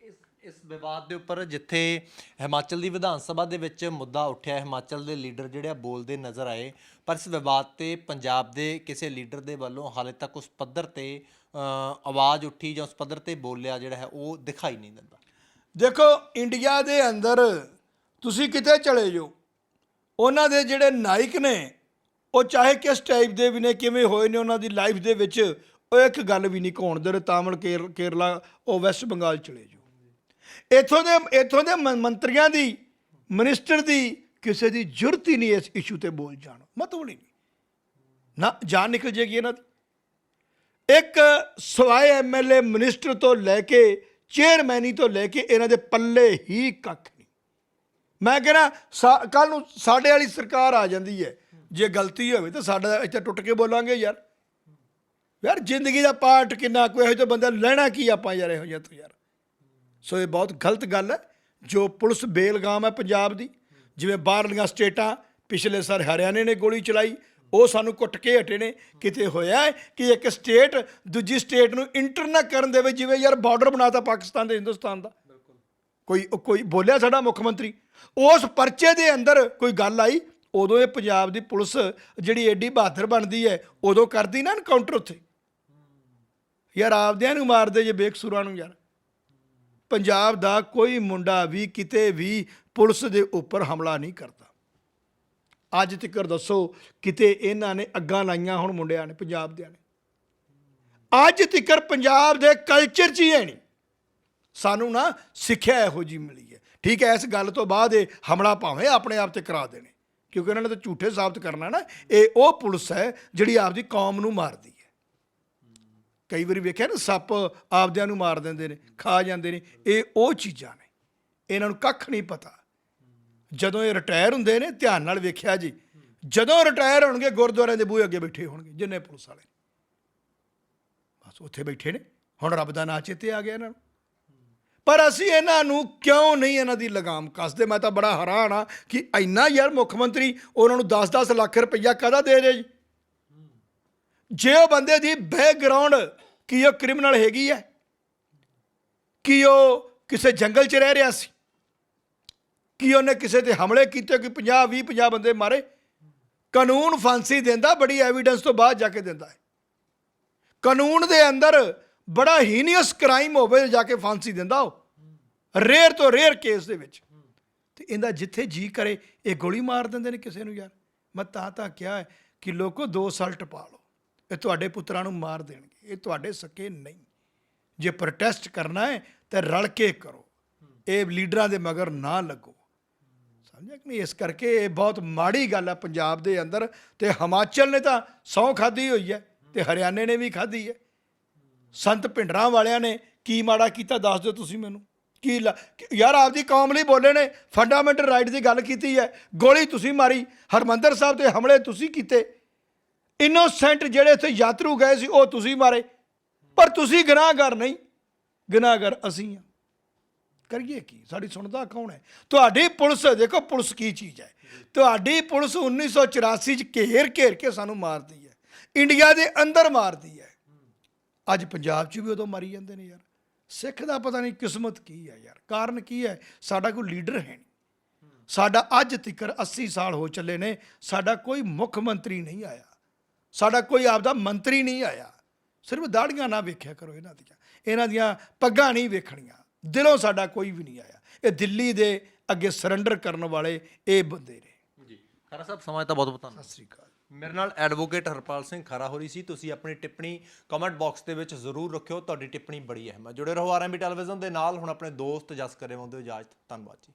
ਇਸ ਇਸ ਵਿਵਾਦ ਦੇ ਉੱਪਰ ਜਿੱਥੇ ਹਿਮਾਚਲ ਦੀ ਵਿਧਾਨ ਸਭਾ ਦੇ ਵਿੱਚ ਮੁੱਦਾ ਉੱਠਿਆ ਹਿਮਾਚਲ ਦੇ ਲੀਡਰ ਜਿਹੜੇ ਆ ਬੋਲਦੇ ਨਜ਼ਰ ਆਏ ਪਰ ਇਸ ਵਿਵਾਦ ਤੇ ਪੰਜਾਬ ਦੇ ਕਿਸੇ ਲੀਡਰ ਦੇ ਵੱਲੋਂ ਹਾਲੇ ਤੱਕ ਉਸ ਪੱਧਰ ਤੇ ਆਵਾਜ਼ ਉੱਠੀ ਜਾਂ ਉਸ ਪੱਧਰ ਤੇ ਬੋਲਿਆ ਜਿਹੜਾ ਹੈ ਉਹ ਦਿਖਾਈ ਨਹੀਂ ਦਿੰਦਾ। ਦੇਖੋ ਇੰਡੀਆ ਦੇ ਅੰਦਰ ਤੁਸੀਂ ਕਿਤੇ ਚਲੇ ਜਾਓ ਉਹਨਾਂ ਦੇ ਜਿਹੜੇ ਨਾਇਕ ਨੇ ਉਹ ਚਾਹੇ ਕਿਸ ਟਾਈਪ ਦੇ ਵੀ ਨੇ ਕਿਵੇਂ ਹੋਏ ਨੇ ਉਹਨਾਂ ਦੀ ਲਾਈਫ ਦੇ ਵਿੱਚ ਉਹ ਇੱਕ ਗੱਲ ਵੀ ਨਹੀਂ ਕਹਾਉਣਦੇ ਨੇ ਤਾਮਿਲ ਕੇਰ- ਕੇਰਲਾ, ਉਹ ਵੈਸਟ ਬੰਗਾਲ ਚਲੇ ਜਾਓ। ਇੱਥੋਂ ਦੇ ਇੱਥੋਂ ਦੇ ਮੰਤਰੀਆਂ ਦੀ ਮਿਨਿਸਟਰ ਦੀ ਕਿਸੇ ਦੀ ਜ਼ਰੂਰਤ ਹੀ ਨਹੀਂ ਇਸ ਇਸ਼ੂ ਤੇ ਬੋਲ ਜਾਣ। ਮਤਲਬ ਨਹੀਂ। ਨਾ, ਜਾਨ ਨਿਕਲ ਜੇਗੀ ਇਹਨਾਂ ਦੀ। ਇੱਕ ਸਵਾਏ ਐਮਐਲਏ ਮਿਨਿਸਟਰ ਤੋਂ ਲੈ ਕੇ ਚੇਅਰਮੈਨੀ ਤੋਂ ਲੈ ਕੇ ਇਹਨਾਂ ਦੇ ਪੱਲੇ ਹੀ ਕੱਖ ਨਹੀਂ। ਮੈਂ ਕਹਿੰਦਾ ਕੱਲ ਨੂੰ ਸਾਡੇ ਵਾਲੀ ਸਰਕਾਰ ਆ ਜਾਂਦੀ ਹੈ। ਜੇ ਗਲਤੀ ਹੋਵੇ ਤਾਂ ਸਾਡਾ ਇੱਥੇ ਟੁੱਟ ਕੇ ਬੋਲਾਂਗੇ ਯਾਰ। ਯਾਰ ਜ਼ਿੰਦਗੀ ਦਾ ਪਾਰਟ ਕਿੰਨਾ ਕੋਈ ਇਹੋ ਜਿਹਾ ਬੰਦਾ ਲੈਣਾ ਕੀ ਆਪਾਂ ਯਾਰ ਇਹੋ ਜਿਹਾ ਤੋਂ ਯਾਰ? ਸੋ ਇਹ ਬਹੁਤ ਗਲਤ ਗੱਲ ਹੈ, ਜੋ ਪੁਲਿਸ ਬੇਲਗਾਮ ਹੈ ਪੰਜਾਬ ਦੀ, ਜਿਵੇਂ ਬਾਹਰਲੀਆਂ ਸਟੇਟਾਂ ਪਿਛਲੇ ਸਾਲ ਹਰਿਆਣੇ ਨੇ ਗੋਲੀ ਚਲਾਈ, ਉਹ ਸਾਨੂੰ ਕੁੱਟ ਕੇ ਹਟੇ ਨੇ। ਕਿਤੇ ਹੋਇਆ ਕਿ ਇੱਕ ਸਟੇਟ ਦੂਜੀ ਸਟੇਟ ਨੂੰ ਇੰਟਰ ਨਾ ਕਰਨ ਦੇਵੇ, ਜਿਵੇਂ ਯਾਰ ਬਾਰਡਰ ਬਣਾਤਾ ਪਾਕਿਸਤਾਨ ਦੇ ਹਿੰਦੁਸਤਾਨ ਦਾ? ਕੋਈ ਕੋਈ ਬੋਲਿਆ ਸਾਡਾ ਮੁੱਖ ਮੰਤਰੀ? ਉਸ ਪਰਚੇ ਦੇ ਅੰਦਰ ਕੋਈ ਗੱਲ ਆਈ, ਉਦੋਂ ਇਹ ਪੰਜਾਬ ਦੀ ਪੁਲਿਸ ਜਿਹੜੀ ਐਡੀ ਬਹਾਦਰ ਬਣਦੀ ਹੈ, ਉਦੋਂ ਕਰਦੀ ਨਾ ਐਨਕਾਊਂਟਰ ਉੱਥੇ। ਯਾਰ ਆਪਦਿਆਂ ਨੂੰ ਮਾਰਦੇ ਜੇ ਬੇਕਸੂਰਾਂ ਨੂੰ ਯਾਰ। ਪੰਜਾਬ ਦਾ ਕੋਈ ਮੁੰਡਾ ਵੀ ਕਿਤੇ ਵੀ ਪੁਲਿਸ ਦੇ ਉੱਪਰ ਹਮਲਾ ਨਹੀਂ ਕਰਦਾ। ਅੱਜ ਤੱਕ ਦੱਸੋ, ਕਿਤੇ ਇਹਨਾਂ ਨੇ ਅੱਗਾਂ ਲਾਈਆਂ ਹੁਣ ਮੁੰਡਿਆਂ ਨੇ, ਪੰਜਾਬ ਦਿਆਂ ਨੇ? ਅੱਜ ਤੱਕ ਪੰਜਾਬ ਦੇ ਕਲਚਰ 'ਚ ਹੀ ਹੈ ਨਹੀਂ। ਸਾਨੂੰ ਨਾ ਸਿੱਖਿਆ ਇਹੋ ਜੀ ਮਿਲੀ ਹੈ। ਠੀਕ ਹੈ, ਇਸ ਗੱਲ ਤੋਂ ਬਾਅਦ ਇਹ ਹਮਲਾ ਭਾਵੇਂ ਆਪਣੇ ਆਪ ਤੇ ਕਰਾ ਦੇਣੇ। ਕਿਉਂਕਿ ਉਹਨਾਂ ਨੇ ਤਾਂ ਝੂਠੇ ਸਾਬਤ ਕਰਨਾ ਨਾ, ਇਹ ਉਹ ਪੁਲਿਸ ਹੈ ਜਿਹੜੀ ਆਪਦੀ ਕੌਮ ਨੂੰ ਮਾਰਦੀ ਕਈ ਵਾਰੀ ਵੇਖਿਆ ਨਾ, ਸੱਪ ਆਪਦਿਆਂ ਨੂੰ ਮਾਰ ਦਿੰਦੇ ਨੇ, ਖਾ ਜਾਂਦੇ ਨੇ, ਇਹ ਉਹ ਚੀਜ਼ਾਂ ਨੇ। ਇਹਨਾਂ ਨੂੰ ਕੱਖ ਨਹੀਂ ਪਤਾ। ਜਦੋਂ ਇਹ ਰਿਟਾਇਰ ਹੁੰਦੇ ਨੇ, ਧਿਆਨ ਨਾਲ ਵੇਖਿਆ ਜੀ, ਜਦੋਂ ਰਿਟਾਇਰ ਹੋਣਗੇ, ਗੁਰਦੁਆਰਿਆਂ ਦੇ ਬੂਹੇ ਅੱਗੇ ਬੈਠੇ ਹੋਣਗੇ, ਜਿੰਨੇ ਪੁਲਿਸ ਵਾਲੇ ਬਸ ਉੱਥੇ ਬੈਠੇ ਨੇ, ਹੁਣ ਰੱਬ ਦਾ ਨਾਂ ਚੇਤੇ ਆ ਗਿਆ ਇਹਨਾਂ ਨੂੰ। ਪਰ ਅਸੀਂ ਇਹਨਾਂ ਨੂੰ ਕਿਉਂ ਨਹੀਂ ਇਹਨਾਂ ਦੀ ਲਗਾਮ ਕੱਸਦੇ? ਮੈਂ ਤਾਂ ਬੜਾ ਹੈਰਾਨ ਆ ਕਿ ਇੰਨਾ ਯਾਰ ਮੁੱਖ ਮੰਤਰੀ, ਉਹਨਾਂ ਨੂੰ 10-10 ਲੱਖ ਰੁਪਈਆ ਕਦਾ ਦੇ ਰਹੇ ਜੀ? ਜੇ ਉਹ ਬੰਦੇ ਦੀ ਬੈਕਗ੍ਰਾਉਂਡ ਕੀ ਉਹ ਕ੍ਰਿਮੀਨਲ ਹੈਗੀ ਹੈ? ਕੀ ਉਹ ਕਿਸੇ ਜੰਗਲ 'ਚ ਰਹਿ ਰਿਹਾ ਸੀ? ਕੀ ਉਹਨੇ ਕਿਸੇ ਤੇ ਹਮਲੇ ਕੀਤੇ ਕਿ 50 20 50 ਬੰਦੇ ਮਾਰੇ? ਕਾਨੂੰਨ ਫਾਂਸੀ ਦਿੰਦਾ, ਬੜੀ ਐਵੀਡੈਂਸ ਤੋਂ ਬਾਅਦ ਜਾ ਕੇ ਦਿੰਦਾ ਹੈ। ਕਾਨੂੰਨ ਦੇ ਅੰਦਰ ਬੜਾ ਹੀਨੀਅਸ ਕ੍ਰਾਈਮ ਹੋਵੇ ਜਾ ਕੇ ਫਾਂਸੀ ਦਿੰਦਾ ਉਹ। ਰੇਅਰ ਤੋਂ ਰੇਅਰ ਕੇਸ ਦੇ ਵਿੱਚ। ਤੇ ਇਹਦਾ ਜਿੱਥੇ ਜੀ ਕਰੇ, ਇਹ ਗੋਲੀ ਮਾਰ ਦਿੰਦੇ ਨੇ ਕਿਸੇ ਨੂੰ ਯਾਰ। ਮੈਂ ਤਾਂ ਤਾਂ ਕਿਹਾ ਹੈ ਕਿ ਲੋਕੋ 2 ਸਾਲ ਟਪਾ ਲਓ। ਇਹ ਤੁਹਾਡੇ ਪੁੱਤਰਾਂ ਨੂੰ ਮਾਰ ਦੇਣਗੇ। ਇਹ ਤੁਹਾਡੇ ਸਕੇ ਨਹੀਂ। ਜੇ ਪ੍ਰੋਟੈਸਟ ਕਰਨਾ ਹੈ, ਤਾਂ ਰਲ ਕੇ ਕਰੋ। ਇਹ ਲੀਡਰਾਂ ਦੇ ਮਗਰ ਨਾ ਲੱਗੋ। ਸਮਝਿਆ ਕਿ ਨਹੀਂ? ਇਸ ਕਰਕੇ ਇਹ ਬਹੁਤ ਮਾੜੀ ਗੱਲ ਹੈ ਪੰਜਾਬ ਦੇ ਅੰਦਰ। ਤੇ ਹਿਮਾਚਲ ਨੇ ਤਾਂ ਸੌ ਖਾਧੀ ਹੋਈ ਹੈ ਤੇ ਹਰਿਆਣੇ ਨੇ ਵੀ ਖਾਧੀ ਹੈ। ਸੰਤ ਭਿੰਡਰਾਂ ਵਾਲਿਆਂ ਨੇ ਕੀ ਮਾੜਾ ਕੀਤਾ? ਦੱਸ ਦਿਓ ਤੁਸੀਂ ਮੈਨੂੰ। ਕੀ ਲ- ਯਾਰ ਆਪਦੀ ਕੌਮ ਲਈ ਬੋਲੇ ਨੇ। ਫੰਡਾਮੈਂਟਲ ਰਾਈਟ ਦੀ ਗੱਲ ਕੀਤੀ ਹੈ। ਗੋਲੀ ਤੁਸੀਂ ਮਾਰੀ। ਹਰਮੰਦਰ ਸਾਹਿਬ ਤੇ ਹਮਲੇ ਤੁਸੀਂ ਕੀਤੇ। ਇਨੋਸੈਂਟ ਜਿਹੜੇ ਇੱਥੇ ਯਾਤਰੂ ਗਏ ਸੀ, ਉਹ ਤੁਸੀਂ ਮਾਰੇ। ਪਰ ਤੁਸੀਂ ਗੁਨਾਹਗਰ ਨਹੀਂ। ਗੁਨਾਹਗਰ ਅਸੀਂ ਹਾਂ। ਕਰੀਏ ਕੀ? ਸਾਡੀ ਸੁਣਦਾ ਕੌਣ ਹੈ? ਤੁਹਾਡੀ ਪੁਲਿਸ, ਦੇਖੋ ਪੁਲਿਸ ਕੀ ਚੀਜ਼ ਹੈ। ਤੁਹਾਡੀ ਪੁਲਿਸ 1984 ਚ ਘੇਰ ਘੇਰ ਕੇ ਸਾਨੂੰ ਮਾਰਦੀ ਹੈ। ਇੰਡੀਆ ਦੇ ਅੰਦਰ ਮਾਰਦੀ ਹੈ। ਅੱਜ ਪੰਜਾਬ 'ਚ ਵੀ ਉਦੋਂ ਮਾਰੀ ਜਾਂਦੇ ਨੇ ਯਾਰ। ਸਿੱਖ ਦਾ ਪਤਾ ਨਹੀਂ ਕਿਸਮਤ ਕੀ ਹੈ ਯਾਰ। ਕਾਰਨ ਕੀ ਹੈ? ਸਾਡਾ ਕੋਈ ਲੀਡਰ ਹੈ ਨਹੀਂ। ਸਾਡਾ ਅੱਜ ਤੱਕਰ 80 ਸਾਲ ਹੋ ਚੱਲੇ ਨੇ। ਸਾਡਾ ਕੋਈ ਮੁੱਖ ਮੰਤਰੀ ਨਹੀਂ ਆਇਆ। ਸਾਡਾ ਕੋਈ ਆਪਦਾ ਮੰਤਰੀ ਨਹੀਂ ਆਇਆ। ਸਿਰਫ ਦਾੜੀਆਂ ਨਾ ਵੇਖਿਆ ਕਰੋ ਇਹਨਾਂ ਦੀਆਂ। ਇਹਨਾਂ ਦੀਆਂ ਪੱਗਾਂ ਨਹੀਂ ਵੇਖਣੀਆਂ। ਦਿਲੋਂ ਸਾਡਾ ਕੋਈ ਵੀ ਨਹੀਂ ਆਇਆ। ਇਹ ਦਿੱਲੀ ਦੇ ਅੱਗੇ ਸਰੈਂਡਰ ਕਰਨ ਵਾਲੇ ਇਹ ਬੰਦੇ ਨੇ। ਜੀ। ਖਰਾ ਸਾਹਿਬ ਸਮਾਂ ਤਾਂ ਬਹੁਤ ਬਹੁਤ ਧੰਨਵਾਦ। ਸਤਿ ਸ੍ਰੀ ਅਕਾਲ। ਮੇਰੇ ਨਾਲ ਐਡਵੋਕੇਟ ਹਰਪਾਲ ਸਿੰਘ ਖਰਾ ਹੋ ਰਹੀ ਸੀ। ਤੁਸੀਂ ਆਪਣੀ ਟਿੱਪਣੀ ਕਮੈਂਟ ਬਾਕਸ ਦੇ ਵਿੱਚ ਜ਼ਰੂਰ ਰੱਖਿਓ। ਤੁਹਾਡੀ ਟਿੱਪਣੀ ਬੜੀ ਅਹਿਮ ਹੈ। ਜੁੜੇ ਰਹੋ ਆਰਐਮਬੀ ਟੈਲੀਵਿਜ਼ਨ ਦੇ ਨਾਲ। ਹੁਣ ਆਪਣੇ ਦੋਸਤ ਜਸ ਕਰੇ ਹੁੰਦੇ ਇਜਾਜ਼ਤ। ਧੰਨਵਾਦ ਜੀ।